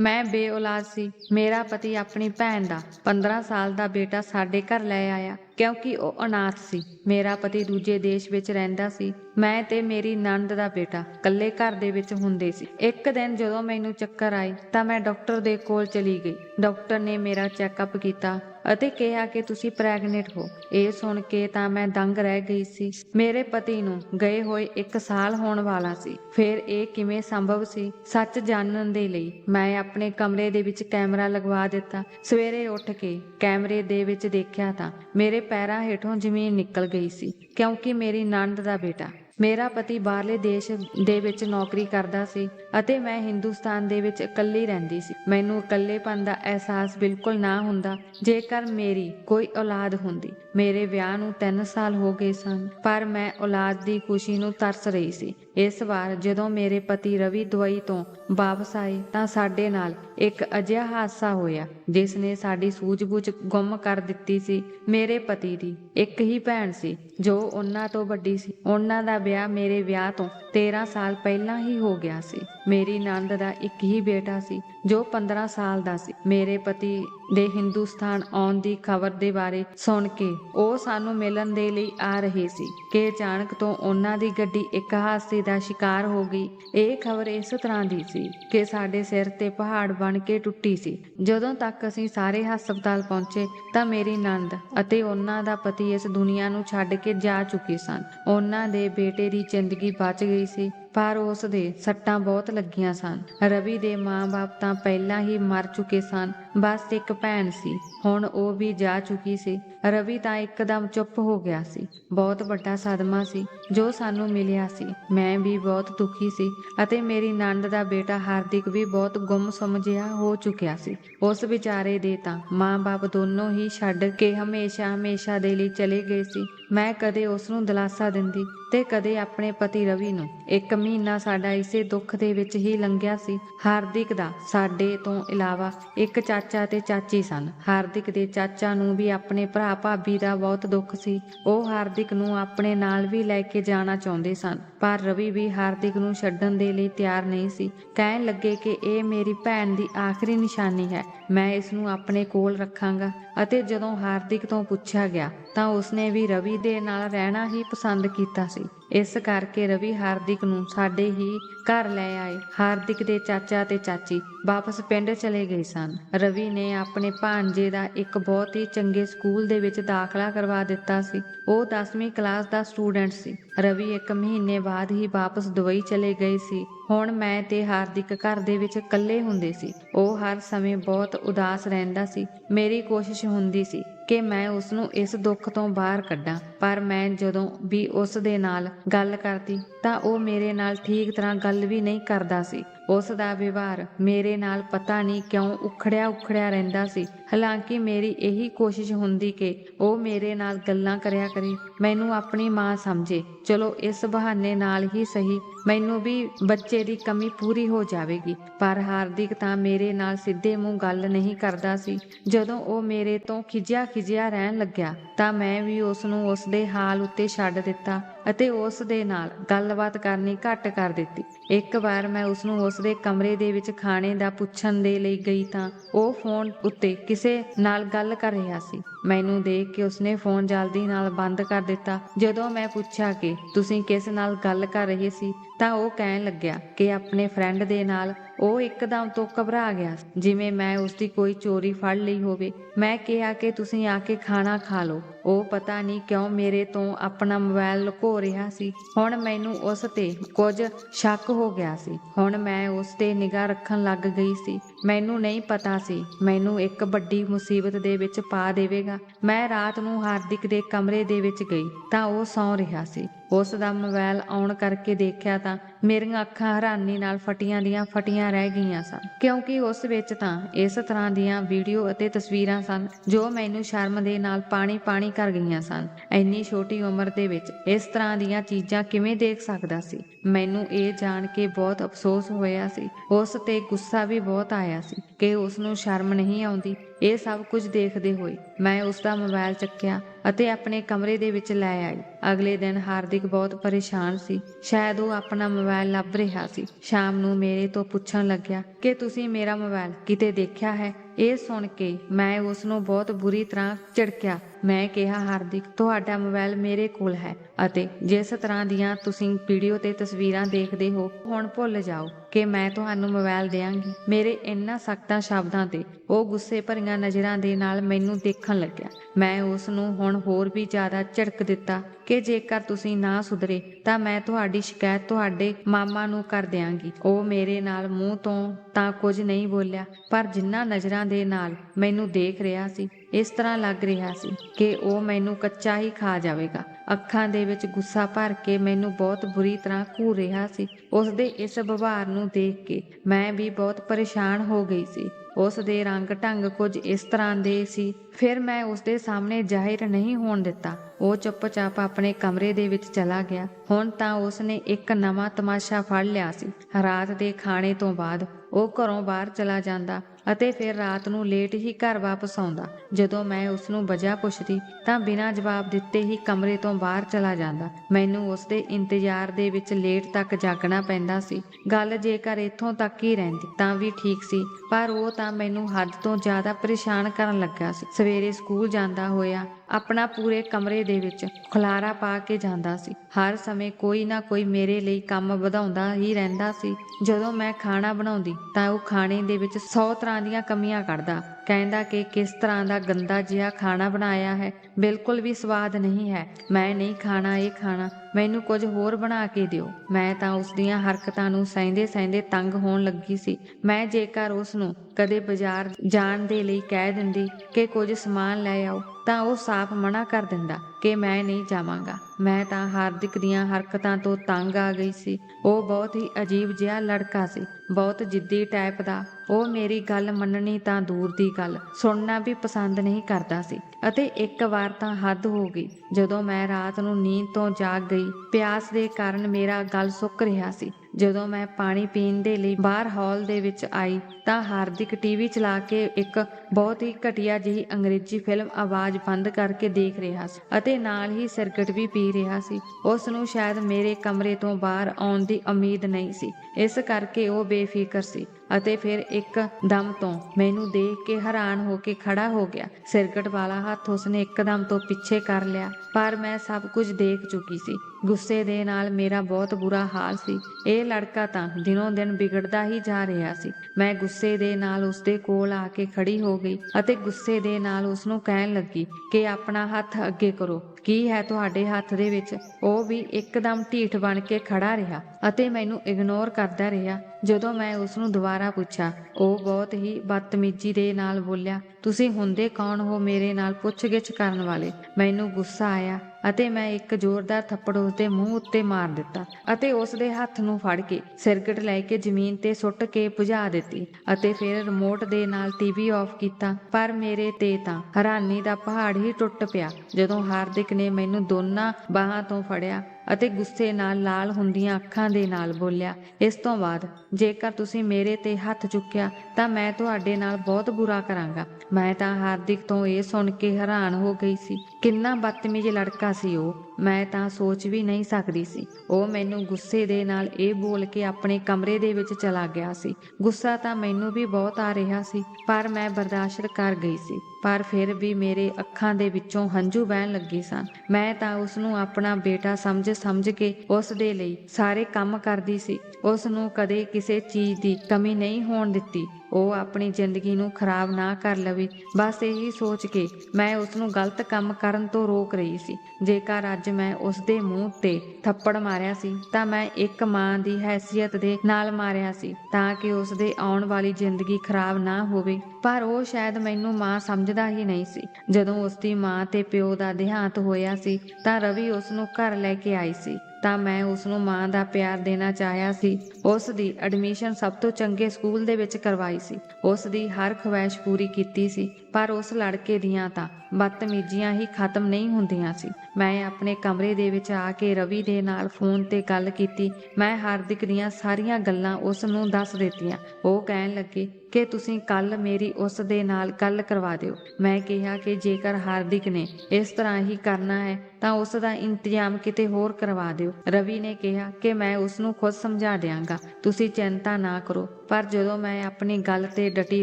ਮੈਂ ਬੇਔਲਾਦ ਸੀ। ਮੇਰਾ ਪਤੀ ਆਪਣੀ ਭੈਣ ਦਾ 15 ਸਾਲ ਦਾ ਬੇਟਾ ਸਾਡੇ ਘਰ ਲੈ ਆਇਆ। ਕਿਉਂਕਿ ਉਹ ਅਨਾਥ ਸੀ। ਮੇਰਾ ਪਤੀ ਦੂਜੇ ਦੇਸ਼ ਵਿੱਚ ਰਹਿੰਦਾ ਸੀ। ਮੈਂ ਤੇ ਮੇਰੀ ਨਣਦ ਦਾ ਬੇਟਾ ਇਕੱਲੇ ਘਰ ਦੇ ਵਿੱਚ ਹੁੰਦੇ ਸੀ। ਇੱਕ ਦਿਨ ਜਦੋਂ ਮੈਨੂੰ ਚੱਕਰ ਆਈ ਤਾਂ ਮੈਂ ਡਾਕਟਰ ਦੇ ਕੋਲ ਚਲੀ ਗਈ। ਡਾਕਟਰ ਨੇ ਮੇਰਾ ਚੈੱਕਅਪ ਕੀਤਾ ਅਤੇ ਕਿਹਾ ਕਿ ਤੁਸੀਂ ਪ੍ਰੈਗਨੈਂਟ ਹੋ। ਇਹ ਸੁਣ ਕੇ ਤਾਂ ਮੈਂ ਦੰਗ ਰਹਿ ਗਈ ਸੀ। ਮੇਰੇ ਪਤੀ ਨੂੰ ਗਏ ਹੋਏ 1 ਸਾਲ ਹੋਣ ਵਾਲਾ ਸੀ। ਫਿਰ ਇਹ ਕਿਵੇਂ ਸੰਭਵ ਸੀ? ਸੱਚ ਜਾਣਨ ਦੇ ਲਈ ਮੈਂ ਆਪਣੇ ਕਮਰੇ ਦੇ ਵਿੱਚ ਕੈਮਰਾ ਲਗਵਾ ਦਿੱਤਾ। ਸਵੇਰੇ ਉੱਠ ਕੇ ਕੈਮਰੇ ਦੇ ਵਿੱਚ ਦੇਖਿਆ ਤਾਂ ਮੇਰੇ ਪੈਰਾਂ ਹੇਠੋਂ ਜ਼ਮੀਨ ਨਿਕਲ ਗਈ ਸੀ, ਕਿਉਂਕਿ ਮੇਰੀ ਨਣਦ ਦਾ ਬੇਟਾ। ਮੇਰਾ ਪਤੀ ਬਾਹਰਲੇ ਦੇਸ਼ ਦੇ ਵਿੱਚ ਨੌਕਰੀ ਕਰਦਾ ਸੀ ਅਤੇ ਮੈਂ ਹਿੰਦੁਸਤਾਨ ਦੇ ਵਿੱਚ ਇਕੱਲੀ ਰਹਿੰਦੀ ਸੀ। ਮੈਨੂੰ ਇਕੱਲੇਪਨ ਦਾ ਅਹਿਸਾਸ ਬਿਲਕੁਲ ਨਾ ਹੁੰਦਾ, ਜੇਕਰ ਮੇਰੀ ਕੋਈ ਔਲਾਦ ਹੁੰਦੀ। ਮੇਰੇ ਵਿਆਹ ਨੂੰ 3 ਸਾਲ ਹੋ ਗਏ ਸਨ, ਪਰ ਮੈਂ ਔਲਾਦ ਦੀ ਖੁਸ਼ੀ ਨੂੰ ਤਰਸ ਰਹੀ ਸੀ। ਇਸ ਵਾਰ ਜਦੋਂ ਮੇਰੇ ਪਤੀ ਰਵੀ ਦੁਬਈ ਤੋਂ ਵਾਪਸ ਆਏ ਤਾਂ ਸਾਡੇ ਨਾਲ ਇੱਕ ਅਜਿਹਾ ਹਾਦਸਾ ਹੋਇਆ, ਜਿਸ ਨੇ ਸਾਡੀ ਸੂਝ-ਬੂਝ ਗੁੰਮ ਕਰ ਦਿੱਤੀ ਸੀ। ਮੇਰੇ ਪਤੀ ਦੀ ਇੱਕ ਹੀ ਭੈਣ ਸੀ, ਜੋ ਉਹਨਾਂ ਤੋਂ ਵੱਡੀ ਸੀ। ਉਹਨਾਂ ਦਾ ਵਿਆਹ ਮੇਰੇ ਵਿਆਹ ਤੋਂ 13 ਸਾਲ ਪਹਿਲਾਂ ਹੀ ਹੋ ਗਿਆ ਸੀ। ਮੇਰੀ ਨੰਦ ਦਾ ਇੱਕ ਹੀ ਬੇਟਾ ਸੀ, ਜੋ 15 ਸਾਲ ਦਾ ਸੀ। ਮੇਰੇ ਪਤੀ ਦੇ ਹਿੰਦੁਸਤਾਨ ਆਉਣ ਦੀ ਖਬਰ ਦੇ ਬਾਰੇ ਸੁਣ ਕੇ ਉਹ ਸਾਨੂੰ ਮਿਲਣ ਦੇ ਲਈ ਆ ਰਹੇ ਸੀ ਕਿ ਅਚਾਨਕ ਤੋਂ ਉਹਨਾਂ ਦੀ ਗੱਡੀ ਇੱਕ ਹਾਦਸੇ ਦਾ ਸ਼ਿਕਾਰ ਹੋ ਗਈ। ਇਹ ਖਬਰ ਇਸ ਤਰ੍ਹਾਂ ਦੀ ਸੀ ਕਿ ਸਾਡੇ ਸਿਰ ਤੇ ਪਹਾੜ ਬਣ ਕੇ ਟੁੱਟੀ ਸੀ। ਜਦੋਂ ਤੱਕ ਅਸੀਂ ਸਾਰੇ ਹਸਪਤਾਲ ਪਹੁੰਚੇ ਤਾਂ ਮੇਰੀ ਨੰਦ ਅਤੇ ਉਹਨਾਂ ਦਾ ਪਤੀ ਇਸ ਦੁਨੀਆ ਨੂੰ ਛੱਡ ਕੇ ਜਾ ਚੁੱਕੇ ਸਨ। ਉਹਨਾਂ ਦੇ ਬੇਟੇ ਦੀ ਜ਼ਿੰਦਗੀ ਬਚ ਗਈ ਸੀ ਪਰ ਉਸ ਦੇ ਸੱਟਾਂ ਬਹੁਤ ਲੱਗੀਆਂ ਸਨ। ਰਵੀ ਦੇ ਮਾਂ-ਬਾਪ ਤਾਂ ਪਹਿਲਾਂ ਹੀ ਮਰ ਚੁੱਕੇ ਸਨ। ਬਸ ਇੱਕ ਭੈਣ ਸੀ। ਹੁਣ ਉਹ ਵੀ ਜਾ ਚੁੱਕੀ ਸੀ। ਰਵੀ ਤਾਂ ਇੱਕਦਮ ਚੁੱਪ ਹੋ ਗਿਆ ਸੀ। ਬਹੁਤ ਵੱਡਾ ਸਦਮਾ ਸੀ। ਜੋ ਸਾਨੂੰ ਮਿਲਿਆ ਸੀ। ਮੈਂ ਵੀ ਬਹੁਤ ਦੁਖੀ ਸੀ ਅਤੇ ਮੇਰੀ ਨੰਦ ਦਾ ਬੇਟਾ ਹਾਰਦਿਕ ਵੀ ਬਹੁਤ ਗੁੰਮਸੁੰਮ ਜਿਹਾ ਹੋ ਚੁੱਕਿਆ ਸੀ। ਉਸ ਵਿਚਾਰੇ ਦੇ ਤਾਂ ਮਾਂ-ਬਾਪ ਦੋਨੋਂ ਹੀ ਛੱਡ ਕੇ ਹਮੇਸ਼ਾ ਹਮੇਸ਼ਾ ਦੇ ਲਈ ਚਲੇ ਗਏ ਸੀ। ਮੈਂ ਕਦੇ ਉਸ ਨੂੰ ਦਿਲਾਸਾ ਦਿੰਦੀ ਤੇ ਕਦੇ ਆਪਣੇ ਪਤੀ ਰਵੀ ਨੂੰ। ਇੱਕ ਮਹੀਨਾ ਸਾਡਾ ਇਸੇ ਦੁੱਖ ਦੇ ਵਿੱਚ ਹੀ ਲੰਘਿਆ ਸੀ। ਹਾਰਦਿਕ ਦਾ ਸਾਡੇ ਤੋਂ ਇਲਾਵਾ ਇੱਕ ਚਾਚਾ ਤੇ ਚਾਚੀ ਸਨ। ਹਾਰਦਿਕ ਦੇ ਚਾਚਾ ਨੂੰ ਵੀ ਆਪਣੇ ਭਰਾ ਭਾਬੀ ਦਾ ਬਹੁਤ ਦੁੱਖ ਸੀ। ਉਹ ਹਾਰਦਿਕ ਨੂੰ ਆਪਣੇ ਨਾਲ ਵੀ ਲੈ ਕੇ ਜਾਣਾ ਚਾਹੁੰਦੇ ਸਨ, ਪਰ ਰਵੀ ਵੀ ਹਾਰਦਿਕ ਨੂੰ ਛੱਡਣ ਦੇ ਲਈ ਤਿਆਰ ਨਹੀਂ ਸੀ। ਕਹਿਣ ਲੱਗੇ ਕਿ ਇਹ ਮੇਰੀ ਭੈਣ ਦੀ ਆਖਰੀ ਨਿਸ਼ਾਨੀ ਹੈ, ਮੈਂ ਇਸ ਨੂੰ ਆਪਣੇ ਕੋਲ ਰੱਖਾਂਗਾ। ਅਤੇ ਜਦੋਂ ਹਾਰਦਿਕ ਤੋਂ ਪੁੱਛਿਆ ਗਿਆ, ਤਾਂ ਉਸਨੇ ਵੀ ਰਵੀ ਦੇ ਨਾਲ ਰਹਿਣਾ ਹੀ ਪਸੰਦ ਕੀਤਾ ਸੀ। ਇਸ ਕਰਕੇ ਰਵੀ ਹਾਰਦਿਕ ਨੂੰ ਸਾਡੇ ਹੀ ਘਰ ਲੈ ਆਏ। ਹਾਰਦਿਕ ਦੇ ਚਾਚਾ ਤੇ ਚਾਚੀ ਵਾਪਸ ਪਿੰਡ ਚਲੇ ਗਏ ਸਨ। ਰਵੀ ਨੇ ਆਪਣੇ ਭਾਂਜੇ ਦਾ ਇੱਕ ਬਹੁਤ ਹੀ ਚੰਗੇ ਸਕੂਲ ਦੇ ਵਿੱਚ ਦਾਖਲਾ ਕਰਵਾ ਦਿੱਤਾ ਸੀ। ਉਹ 10ਵੀਂ ਕਲਾਸ ਦਾ ਸਟੂਡੈਂਟ ਸੀ। ਰਵੀ ਇੱਕ ਮਹੀਨੇ ਬਾਅਦ ਹੀ ਵਾਪਸ ਦੁਬਈ ਚਲੇ ਗਏ ਸੀ। ਹੁਣ ਮੈਂ ਤੇ ਹਾਰਦਿਕ ਘਰ ਦੇ ਵਿੱਚ ਇਕੱਲੇ ਹੁੰਦੇ ਸੀ। ਉਹ ਹਰ ਸਮੇਂ ਬਹੁਤ ਉਦਾਸ ਰਹਿੰਦਾ ਸੀ। ਮੇਰੀ ਕੋਸ਼ਿਸ਼ ਹੁੰਦੀ ਸੀ ਕਿ ਮੈਂ ਉਸ ਨੂੰ ਇਸ ਦੁੱਖ ਤੋਂ ਬਾਹਰ ਕੱਢਾਂ। ਪਰ ਮੈਂ ਜਦੋਂ ਵੀ ਉਸ ਦੇ ਨਾਲ ਗੱਲ ਕਰਦੀ ਤਾਂ ਉਹ ਮੇਰੇ ਨਾਲ ਠੀਕ ਤਰ੍ਹਾਂ ਗੱਲ ਵੀ ਨਹੀਂ ਕਰਦਾ ਸੀ। ਉਸ ਦਾ ਵਿਵਹਾਰ ਮੇਰੇ ਨਾਲ ਪਤਾ ਨਹੀਂ ਕਿਉਂ ਉਖੜਿਆ ਉਖੜਿਆ ਰਹਿੰਦਾ ਸੀ। ਹਾਲਾਂਕਿ ਮੇਰੀ ਇਹੀ ਕੋਸ਼ਿਸ਼ ਹੁੰਦੀ ਕਿ ਉਹ ਮੇਰੇ ਨਾਲ ਗੱਲਾਂ ਕਰਿਆ ਕਰੇ, ਮੈਨੂੰ ਆਪਣੀ ਮਾਂ ਸਮਝੇ। ਚਲੋ, ਇਸ ਬਹਾਨੇ ਨਾਲ ਹੀ ਸਹੀ, ਮੈਨੂੰ ਵੀ ਬੱਚੇ ਦੀ ਕਮੀ ਪੂਰੀ ਹੋ ਜਾਵੇਗੀ। ਪਰ ਹਾਰਦਿਕ ਤਾਂ ਮੇਰੇ ਨਾਲ ਸਿੱਧੇ ਮੂੰਹ ਗੱਲ ਨਹੀਂ ਕਰਦਾ ਸੀ। ਜਦੋਂ ਉਹ ਮੇਰੇ ਤੋਂ ਖਿਜਿਆ ਖਿਜਿਆ ਰਹਿਣ ਲੱਗਿਆ ਤਾਂ ਮੈਂ ਵੀ ਉਸ ਨੂੰ ਉਸ ਦੇ ਹਾਲ ਉੱਤੇ ਛੱਡ ਦਿੱਤਾ। ਅਤੇ ਉਸ ਦੇ ਨਾਲ ਗੱਲਬਾਤ ਕਰਨੀ ਘੱਟ ਕਰ ਦਿੱਤੀ। ਇੱਕ ਵਾਰ ਮੈਂ ਉਸ ਨੂੰ ਉਸ ਦੇ ਕਮਰੇ ਦੇ ਵਿੱਚ ਖਾਣੇ ਦਾ ਪੁੱਛਣ ਦੇ ਲਈ ਗਈ ਤਾਂ ਉਹ ਫੋਨ ਉੱਤੇ ਕਿਸੇ ਨਾਲ ਗੱਲ ਕਰ ਰਿਹਾ ਸੀ। ਮੈਨੂੰ ਦੇਖ ਕੇ ਉਸਨੇ ਫੋਨ ਜਲਦੀ ਨਾਲ ਬੰਦ ਕਰ ਦਿੱਤਾ। ਜਦੋਂ ਮੈਂ ਪੁੱਛਿਆ ਕਿ ਤੁਸੀਂ ਕਿਸ ਨਾਲ ਗੱਲ ਕਰ ਰਹੇ ਸੀ ਤਾਂ ਉਹ ਕਹਿਣ ਲੱਗਿਆ ਕਿ ਆਪਣੇ ਫਰੈਂਡ ਦੇ ਨਾਲ ਉਹ ਇੱਕਦਮ ਤੋਂ ਘਬਰਾ ਗਿਆ। ਜਿਵੇਂ ਮੈਂ ਉਸ ਦੀ ਕੋਈ ਚੋਰੀ ਫੜ ਲਈ ਹੋਵੇ, ਮੈਂ ਕਿਹਾ ਕਿ ਤੁਸੀਂ ਆ ਕੇ ਖਾਣਾ ਖਾ ਲਓ। ਉਹ ਪਤਾ ਨਹੀਂ ਕਿਉਂ ਮੇਰੇ ਤੋਂ ਆਪਣਾ ਮੋਬਾਈਲ ਲੁਕੋ ਰਿਹਾ ਸੀ। ਹੁਣ ਮੈਨੂੰ ਉਸ ਤੇ ਕੁਝ ਸ਼ੱਕ ਹੋ ਗਿਆ ਸੀ। ਹੁਣ ਮੈਂ ਉਸ ਤੇ ਨਿਗਾਹ ਰੱਖਣ ਲੱਗ ਗਈ ਸੀ। ਮੈਨੂੰ ਨਹੀਂ ਪਤਾ ਸੀ, ਮੈਨੂੰ ਇੱਕ ਵੱਡੀ ਮੁਸੀਬਤ ਦੇ ਵਿੱਚ ਪਾ ਦੇਵੇਗਾ। ਮੈਂ ਰਾਤ ਨੂੰ ਹਾਰਦਿਕ ਦੇ ਕਮਰੇ ਦੇ ਵਿੱਚ ਗਈ ਤਾਂ ਉਹ ਸੌਂ ਰਿਹਾ ਸੀ। ਉਸ ਦਾ ਮੋਬਾਈਲ ਆਨ ਕਰਕੇ ਦੇਖਿਆ ਤਾਂ ਮੇਰੀਆਂ ਅੱਖਾਂ ਹੈਰਾਨੀ ਨਾਲ ਫਟੀਆਂ ਦੀਆਂ ਫਟੀਆਂ ਰਹਿ ਗਈਆਂ ਸਨ। ਕਿਉਂਕਿ ਉਸ ਵਿੱਚ ਤਾਂ ਇਸ ਤਰ੍ਹਾਂ ਦੀਆਂ ਵੀਡੀਓ ਅਤੇ ਤਸਵੀਰਾਂ ਸਨ ਜੋ ਮੈਨੂੰ ਸ਼ਰਮ ਦੇ ਨਾਲ ਪਾਣੀ ਪਾਣੀ ਕਰ ਗਈਆਂ ਸਨ। ਇੰਨੀ ਛੋਟੀ ਉਮਰ ਦੇ ਵਿੱਚ ਇਸ ਤਰ੍ਹਾਂ ਦੀਆਂ ਚੀਜ਼ਾਂ ਕਿਵੇਂ ਦੇਖ ਸਕਦਾ ਸੀ? ਮੈਨੂੰ ਇਹ ਜਾਣ ਕੇ ਬਹੁਤ ਅਫਸੋਸ ਹੋਇਆ ਸੀ। ਉਸ ਤੇ ਗੁੱਸਾ ਵੀ ਬਹੁਤ ਆਇਆ ਸੀ ਕਿ ਉਸ ਨੂੰ ਸ਼ਰਮ ਨਹੀਂ ਆਉਂਦੀ। ਇਹ ਸਭ ਕੁਝ ਦੇਖਦੇ ਹੋਏ ਮੈਂ ਉਸ ਦਾ ਮੋਬਾਈਲ ਚੱਕਿਆ ਅਤੇ ਆਪਣੇ ਕਮਰੇ ਦੇ ਵਿੱਚ ਲੈ ਆਈ। ਅਗਲੇ ਦਿਨ ਹਾਰਦਿਕ ਬਹੁਤ ਪਰੇਸ਼ਾਨ ਸੀ। ਸ਼ਾਇਦ ਉਹ ਆਪਣਾ ਮੋਬਾਈਲ ਲੱਭ ਰਿਹਾ ਸੀ। ਸ਼ਾਮ ਨੂੰ ਮੇਰੇ ਤੋਂ ਪੁੱਛਣ ਲੱਗਿਆ, ਕਿ ਤੁਸੀਂ ਮੇਰਾ ਮੋਬਾਈਲ ਕਿਤੇ ਦੇਖਿਆ ਹੈ? ਇਹ ਸੁਣ ਕੇ ਮੈਂ ਉਸ ਨੂੰ ਬਹੁਤ ਬੁਰੀ ਤਰ੍ਹਾਂ ਝਿੜਕਿਆ। ਮੈਂ ਕਿਹਾ, ਹਾਰਦਿਕ, ਤੁਹਾਡਾ ਮੋਬਾਈਲ ਮੇਰੇ ਕੋਲ ਹੈ ਅਤੇ ਜਿਸ ਤਰ੍ਹਾਂ ਦੀਆਂ ਤੁਸੀਂ ਵੀਡੀਓ ਤੇ ਤਸਵੀਰਾਂ ਦੇਖਦੇ ਹੋ, ਹੁਣ ਭੁੱਲ ਜਾਓ ਕਿ ਮੈਂ ਤੁਹਾਨੂੰ ਮੋਬਾਈਲ ਦੇਵਾਂਗੀ। ਮੇਰੇ ਇੰਨਾ ਸਖਤਾਂ ਸ਼ਬਦਾਂ ਤੇ ਉਹ ਗੁੱਸੇ ਭਰੀਆਂ ਨਜ਼ਰਾਂ ਦੇ ਨਾਲ ਮੈਨੂੰ ਦੇਖਣ ਲੱਗਿਆ। ਮੈਂ ਉਸ ਨੂੰ ਹੁਣ ਹੋਰ ਵੀ ਜ਼ਿਆਦਾ ਝਿੜਕ ਦਿੱਤਾ ਕਿ ਜੇਕਰ ਤੁਸੀਂ ਨਾ ਸੁਧਰੇ, ਤਾਂ ਮੈਂ ਤੁਹਾਡੀ ਸ਼ਿਕਾਇਤ ਤੁਹਾਡੇ ਮਾਮਾ ਨੂੰ ਕਰ ਦਿਆਂਗੀ। ਉਹ ਮੇਰੇ ਨਾਲ ਮੂੰਹ ਤੋਂ ਤਾਂ ਕੁਝ ਨਹੀਂ ਬੋਲਿਆ, ਪਰ ਜਿੰਨਾ ਨਜ਼ਰਾਂ ਦੇ ਨਾਲ ਮੈਨੂੰ ਦੇਖ ਰਿਹਾ ਸੀ, ਇਸ ਤਰ੍ਹਾਂ ਲੱਗ ਰਿਹਾ ਸੀ ਕਿ ਉਹ ਮੈਨੂੰ ਕੱਚਾ ਹੀ ਖਾ ਜਾਵੇਗਾ। ਅੱਖਾਂ ਦੇ ਵਿੱਚ ਗੁੱਸਾ ਭਰ ਕੇ ਮੈਨੂੰ ਬਹੁਤ ਬੁਰੀ ਤਰ੍ਹਾਂ ਘੂਰ ਰਿਹਾ ਸੀ। ਉਸ ਦੇ ਇਸ ਵਿਵਹਾਰ ਨੂੰ ਦੇਖ ਕੇ ਮੈਂ ਵੀ ਬਹੁਤ ਪਰੇਸ਼ਾਨ ਹੋ ਗਈ ਸੀ। ਉਸ ਦੇ ਰੰਗ ਢੰਗ ਕੁਝ ਇਸ ਤਰ੍ਹਾਂ ਦੇ ਸੀ। ਫਿਰ ਮੈਂ ਉਸ ਦੇ ਸਾਹਮਣੇ ਜ਼ਾਹਿਰ ਨਹੀਂ ਹੋਣ ਦਿੱਤਾ। ਉਹ ਚੁੱਪਚਾਪ ਆਪਣੇ ਕਮਰੇ ਦੇ ਵਿੱਚ ਚਲਾ ਗਿਆ। ਹੁਣ ਤਾਂ ਉਸ ਨੇ ਇੱਕ ਨਵਾਂ ਤਮਾਸ਼ਾ ਫੜ ਲਿਆ ਸੀ। ਰਾਤ ਦੇ ਖਾਣੇ ਤੋਂ ਬਾਅਦ ਉਹ ਘਰੋਂ ਬਾਹਰ ਚਲਾ ਜਾਂਦਾ। ਅਤੇ ਫਿਰ ਰਾਤ ਨੂੰ ਲੇਟ ਹੀ ਘਰ ਵਾਪਸ ਆਉਂਦਾ। ਜਦੋਂ ਮੈਂ ਉਸ ਨੂੰ ਵਜ੍ਹਾ ਪੁੱਛਦੀ, ਤਾਂ ਬਿਨਾਂ ਜਵਾਬ ਦਿੱਤੇ ਹੀ ਕਮਰੇ ਤੋਂ ਬਾਹਰ ਚਲਾ ਜਾਂਦਾ। ਮੈਨੂੰ ਉਸ ਦੇ ਇੰਤਜ਼ਾਰ ਦੇ ਵਿੱਚ ਲੇਟ ਤੱਕ ਜਾਗਣਾ ਪੈਂਦਾ ਸੀ। ਗੱਲ ਜੇਕਰ ਇੱਥੋਂ ਤੱਕ ਹੀ ਰਹਿੰਦੀ, ਤਾਂ ਵੀ ਠੀਕ ਸੀ, ਪਰ ਉਹ ਤਾਂ ਮੈਨੂੰ ਹੱਦ ਤੋਂ ਜ਼ਿਆਦਾ ਪਰੇਸ਼ਾਨ ਕਰਨ ਲੱਗਾ ਸੀ। ਸਵੇਰੇ ਸਕੂਲ ਜਾਂਦਾ ਹੋਇਆ, ਆਪਣਾ ਪੂਰੇ ਕਮਰੇ ਦੇ ਵਿੱਚ ਖੁਲਾਰਾ ਪਾ ਕੇ ਜਾਂਦਾ ਸੀ। ਹਰ ਸਮੇਂ ਕੋਈ ਨਾ ਕੋਈ ਮੇਰੇ ਲਈ ਕੰਮ ਵਧਾਉਂਦਾ ਹੀ ਰਹਿੰਦਾ ਸੀ। ਜਦੋਂ ਮੈਂ ਖਾਣਾ ਬਣਾਉਂਦੀ, ਤਾਂ ਉਹ ਖਾਣੇ ਦੇ ਵਿੱਚ 100 ਤਰ੍ਹਾਂ ਦੀਆਂ ਕਮੀਆਂ ਕੱਢਦਾ। ਕਹਿੰਦਾ ਕਿ ਕਿਸ ਤਰ੍ਹਾਂ ਦਾ ਗੰਦਾ ਜਿਹਾ ਖਾਣਾ ਬਣਾਇਆ ਹੈ, ਬਿਲਕੁਲ ਵੀ ਸਵਾਦ ਨਹੀਂ ਹੈ। ਮੈਂ ਨਹੀਂ ਖਾਣਾ, ਇਹ ਖਾਣਾ, ਮੈਨੂੰ ਕੁਝ ਹੋਰ ਬਣਾ ਕੇ ਦਿਓ। ਮੈਂ ਤਾਂ ਉਸ ਦੀਆਂ ਹਰਕਤਾਂ ਨੂੰ ਸਹਿੰਦੇ ਸਹਿੰਦੇ ਤੰਗ ਹੋਣ ਲੱਗੀ ਸੀ। ਮੈਂ ਜੇਕਰ ਉਸ ਨੂੰ ਕਦੇ ਬਾਜ਼ਾਰ ਜਾਣ ਦੇ ਲਈ ਕਹਿ ਦਿੰਦੀ ਕਿ ਕੁਝ ਸਮਾਨ ਲੈ ਆਓ, ਤਾਂ ਉਹ ਸਾਫ਼ ਮਨਾ ਕਰ ਦਿੰਦਾ ਕਿ ਮੈਂ ਨਹੀਂ ਜਾਵਾਂਗਾ। ਮੈਂ ਤਾਂ ਹਾਰਦਿਕ ਦੀਆਂ ਹਰਕਤਾਂ ਤੋਂ ਤੰਗ ਆ ਗਈ ਸੀ। ਉਹ ਬਹੁਤ ਹੀ ਅਜੀਬ ਜਿਹਾ ਲੜਕਾ ਸੀ, ਬਹੁਤ ਜਿੱਦੀ ਟਾਈਪ ਦਾ। ਉਹ ਮੇਰੀ ਗੱਲ ਮੰਨਣੀ ਤਾਂ ਦੂਰ ਦੀ ਗੱਲ ਸੁਣਨਾ ਵੀ ਪਸੰਦ ਨਹੀਂ ਕਰਦਾ ਸੀ ਅਤੇ ਇੱਕ ਵਾਰ ਤਾਂ ਹੱਦ ਹੋ ਗਈ ਜਦੋਂ ਮੈਂ ਰਾਤ ਨੂੰ ਨੀਂਦ ਤੋਂ ਜਾਗ ਗਈ। ਪਿਆਸ ਦੇ ਕਾਰਨ ਮੇਰਾ ਗਲ ਸੁੱਕ ਰਿਹਾ ਸੀ। ਜਦੋਂ ਮੈਂ ਪਾਣੀ ਪੀਣ ਦੇ ਲਈ ਬਾਹਰ ਹਾਲ ਦੇ ਵਿੱਚ ਆਈ ਤਾਂ ਹਾਰਦਿਕ ਟੀਵੀ ਚਲਾ ਕੇ ਇੱਕ ਬਹੁਤ ਹੀ ਘਟੀਆ ਜਿਹੀ ਅੰਗਰੇਜ਼ੀ ਫਿਲਮ ਆਵਾਜ਼ ਬੰਦ ਕਰਕੇ ਦੇਖ ਰਿਹਾ ਸੀ ਅਤੇ ਨਾਲ ਹੀ ਸਿਰਕਟ ਵੀ ਪੀ ਰਿਹਾ ਸੀ। ਉਸ ਨੂੰ ਸ਼ਾਇਦ ਮੇਰੇ ਕਮਰੇ ਤੋਂ ਬਾਹਰ ਆਉਣ ਦੀ ਉਮੀਦ ਨਹੀਂ ਸੀ। ਇਸ ਕਰਕੇ ਉਹ ਬੇਫਿਕਰ ਸੀ। ਅਤੇ ਫਿਰ ਇੱਕ ਦਮ ਤੋਂ ਮੈਨੂੰ ਦੇਖ ਕੇ ਹੈਰਾਨ ਹੋ ਕੇ ਖੜਾ ਹੋ ਗਿਆ। ਸਿਰਕਟ ਵਾਲਾ ਹੱਥ ਉਸਨੇ ਇੱਕਦਮ ਤੋਂ ਪਿੱਛੇ ਕਰ ਲਿਆ, ਪਰ ਮੈਂ ਸਭ ਕੁਝ ਦੇਖ ਚੁੱਕੀ ਸੀ। ਗੁੱਸੇ ਦੇ ਨਾਲ ਮੇਰਾ ਬਹੁਤ ਬੁਰਾ ਹਾਲ ਸੀ। ਇਹ ਲੜਕਾ ਤਾਂ ਦਿਨੋਂ ਦਿਨ ਵਿਗੜਦਾ ਹੀ ਜਾ ਰਿਹਾ ਸੀ। ਮੈਂ ਗੁੱਸੇ ਦੇ ਨਾਲ ਉਸਦੇ ਕੋਲ ਆ ਕੇ ਖੜੀ ਹੋ ਗਈ ਅਤੇ ਗੁੱਸੇ ਦੇ ਨਾਲ ਉਸ ਨੂੰ ਕਹਿਣ ਲੱਗੀ ਕਿ ਆਪਣਾ ਹੱਥ ਅੱਗੇ ਕਰੋ। ਕੀ ਹੈ ਤੁਹਾਡੇ ਹੱਥ ਦੇ ਵਿੱਚ? ਉਹ ਵੀ ਇੱਕਦਮ ਢੀਠ ਬਣ ਕੇ ਖੜਾ ਰਿਹਾ ਅਤੇ ਮੈਨੂੰ ਇਗਨੋਰ ਕਰਦਾ ਰਿਹਾ। ਜਦੋਂ ਮੈਂ ਉਸ ਨੂੰ ਦੁਬਾਰਾ ਪੁੱਛਿਆ, ਉਹ ਬਹੁਤ ਹੀ ਬਦਤਮੀਜ਼ੀ ਦੇ ਨਾਲ ਬੋਲਿਆ, ਤੁਸੀਂ ਹੁੰਦੇ ਕੌਣ ਹੋ ਮੇਰੇ ਨਾਲ ਪੁੱਛਗਿੱਛ ਕਰਨ ਵਾਲੇ? ਮੈਨੂੰ ਗੁੱਸਾ ਆਇਆ ਅਤੇ ਮੈਂ ਇੱਕ ਜ਼ੋਰਦਾਰ ਥੱਪੜ ਉਸਦੇ ਮੂੰਹ ਉੱਤੇ ਮਾਰ ਦਿੱਤਾ ਅਤੇ ਉਸ ਦੇ ਹੱਥ ਨੂੰ ਫੜ ਕੇ ਸਿਰਕਟ ਲੈ ਕੇ ਜ਼ਮੀਨ ਤੇ ਸੁੱਟ ਕੇ ਬੁਝਾ ਦਿੱਤੀ ਅਤੇ ਫਿਰ ਰਿਮੋਟ ਦੇ ਨਾਲ ਟੀਵੀ ਆਫ ਕੀਤਾ, ਪਰ ਮੇਰੇ ਤੇ ਤਾਂ ਹੈਰਾਨੀ ਦਾ ਪਹਾੜ ਹੀ ਟੁੱਟ ਪਿਆ ਜਦੋਂ ਹਾਰਦਿਕ ਨੇ ਮੈਨੂੰ ਦੋਨਾਂ ਬਾਹਾਂ ਤੋਂ ਫੜਿਆ ਅਤੇ ਗੁੱਸੇ ਨਾਲ ਲਾਲ ਹੁੰਦੀਆਂ ਅੱਖਾਂ ਦੇ ਨਾਲ ਬੋਲਿਆ, ਇਸ ਤੋਂ ਬਾਅਦ ਜੇਕਰ ਤੁਸੀਂ ਮੇਰੇ ਤੇ ਹੱਥ ਚੁੱਕਿਆ, ਤਾਂ ਮੈਂ ਤੁਹਾਡੇ ਨਾਲ ਬਹੁਤ ਬੁਰਾ ਕਰਾਂਗਾ। ਮੈਂ ਤਾਂ ਹਾਰਦਿਕ ਤੋਂ ਇਹ ਸੁਣ ਕੇ ਹੈਰਾਨ ਹੋ ਗਈ ਸੀ। ਕਿੰਨਾ ਬਦਤਮੀਜ਼ ਲੜਕਾ ਸੀ ਉਹ। ਮੈਂ ਤਾਂ ਸੋਚ ਵੀ ਨਹੀਂ ਸਕਦੀ ਸੀ। ਉਹ ਮੈਨੂੰ ਗੁੱਸੇ ਦੇ ਨਾਲ ਇਹ ਬੋਲ ਕੇ ਆਪਣੇ ਕਮਰੇ ਦੇ ਵਿੱਚ ਚਲਾ ਗਿਆ ਸੀ। ਗੁੱਸਾ ਤਾਂ ਮੈਨੂੰ ਵੀ ਬਹੁਤ ਆ ਰਿਹਾ ਸੀ, ਪਰ ਮੈਂ ਬਰਦਾਸ਼ਤ ਕਰ ਗਈ ਸੀ। ਪਰ ਫਿਰ ਵੀ ਮੇਰੇ ਅੱਖਾਂ ਦੇ ਵਿੱਚੋਂ ਹੰਝੂ ਵਹਿਣ ਲੱਗੇ ਸਨ। ਮੈਂ ਤਾਂ ਉਸ ਨੂੰ ਆਪਣਾ ਬੇਟਾ ਸਮਝ ਸਮਝ ਕੇ ਉਸ ਦੇ ਲਈ ਸਾਰੇ ਕੰਮ ਕਰਦੀ ਸੀ। ਉਸ ਨੂੰ ਕਦੇ ਕਿਸੇ ਚੀਜ਼ ਦੀ ਕਮੀ ਨਹੀਂ ਹੋਣ ਦਿੱਤੀ। ਉਹ ਆਪਣੀ ਜ਼ਿੰਦਗੀ ਨੂੰ ਖਰਾਬ ਨਾ ਕਰ ਲਵੇ। ਬਸ ਇਹੀ ਸੋਚ ਕੇ ਮੈਂ ਉਸ ਨੂੰ ਗਲਤ ਕੰਮ ਕਰਨ ਤੋਂ ਰੋਕ ਰਹੀ ਸੀ। ਜੇਕਰ ਅੱਜ ਮੈਂ ਉਸ ਦੇ ਮੂੰਹ ਤੇ ਥੱਪੜ ਮਾਰਿਆ ਸੀ, ਤਾਂ ਮੈਂ ਇੱਕ ਮਾਂ ਦੀ ਹੈਸੀਅਤ ਦੇ ਨਾਲ ਮਾਰਿਆ ਸੀ, ਤਾਂ ਕਿ ਉਸ ਦੇ ਆਉਣ ਵਾਲੀ ਜ਼ਿੰਦਗੀ ਖਰਾਬ ਨਾ ਹੋਵੇ। ਪਰ ਉਹ ਸ਼ਾਇਦ ਮੈਨੂੰ ਮਾਂ ਸਮਝਦਾ ਹੀ ਨਹੀਂ ਸੀ। ਜਦੋਂ ਉਸ ਦੀ ਮਾਂ ਤੇ ਪਿਓ ਦਾ ਦੇਹਾਂਤ ਹੋਇਆ ਸੀ, ਤਾਂ ਰਵੀ ਉਸ ਨੂੰ ਘਰ ਲੈ ਕੇ ਆਈ ਸੀ। ਤਾਂ ਮੈਂ ਉਸ ਨੂੰ ਮਾਂ ਦਾ ਪਿਆਰ ਦੇਣਾ ਚਾਹਿਆ ਸੀ। ਉਸ ਦੀ ਐਡਮਿਸ਼ਨ ਸਭ ਤੋਂ ਚੰਗੇ ਸਕੂਲ ਦੇ ਵਿੱਚ ਕਰਵਾਈ ਸੀ। ਉਸ ਦੀ ਹਰ ਖੁਆਇਸ਼ ਪੂਰੀ ਕੀਤੀ ਸੀ, ਪਰ ਉਸ ਲੜਕੇ ਦੀਆਂ ਤਾਂ ਬਦਤਮੀਜ਼ੀਆਂ ਹੀ ਖਤਮ ਨਹੀਂ ਹੁੰਦੀਆਂ ਸੀ। ਮੈਂ ਆਪਣੇ ਕਮਰੇ ਦੇ ਵਿੱਚ ਆ ਕੇ ਰਵੀ ਦੇ ਨਾਲ ਫੋਨ ਤੇ ਗੱਲ ਕੀਤੀ। ਮੈਂ ਹਾਰਦਿਕ ਦੀਆਂ ਸਾਰੀਆਂ ਗੱਲਾਂ ਉਸ ਨੂੰ ਦੱਸ ਦਿੱਤੀਆਂ। ਉਹ ਕਹਿਣ ਲੱਗੇ ਕਿ ਤੁਸੀਂ ਕੱਲ ਮੇਰੀ ਉਸ ਦੇ ਨਾਲ ਗੱਲ ਕਰਵਾ ਦਿਓ। ਮੈਂ ਕਿਹਾ ਕਿ ਜੇਕਰ ਹਾਰਦਿਕ ਨੇ ਇਸ ਤਰ੍ਹਾਂ ਹੀ ਕਰਨਾ ਹੈ, ਤਾਂ ਉਸ ਦਾ ਇੰਤਜ਼ਾਮ ਕਿਤੇ ਹੋਰ ਕਰਵਾ ਦਿਓ। ਰਵੀ ਨੇ ਕਿਹਾ ਕਿ ਮੈਂ ਉਸ ਨੂੰ ਖੁਦ ਸਮਝਾ ਦਿਆਂਗਾ। ਤੁਸੀਂ ਚਿੰਤਾ ਨਾ ਕਰੋ। ਪਰ ਜਦੋਂ ਮੈਂ ਆਪਣੀ ਗੱਲ ਤੇ ਡਟੀ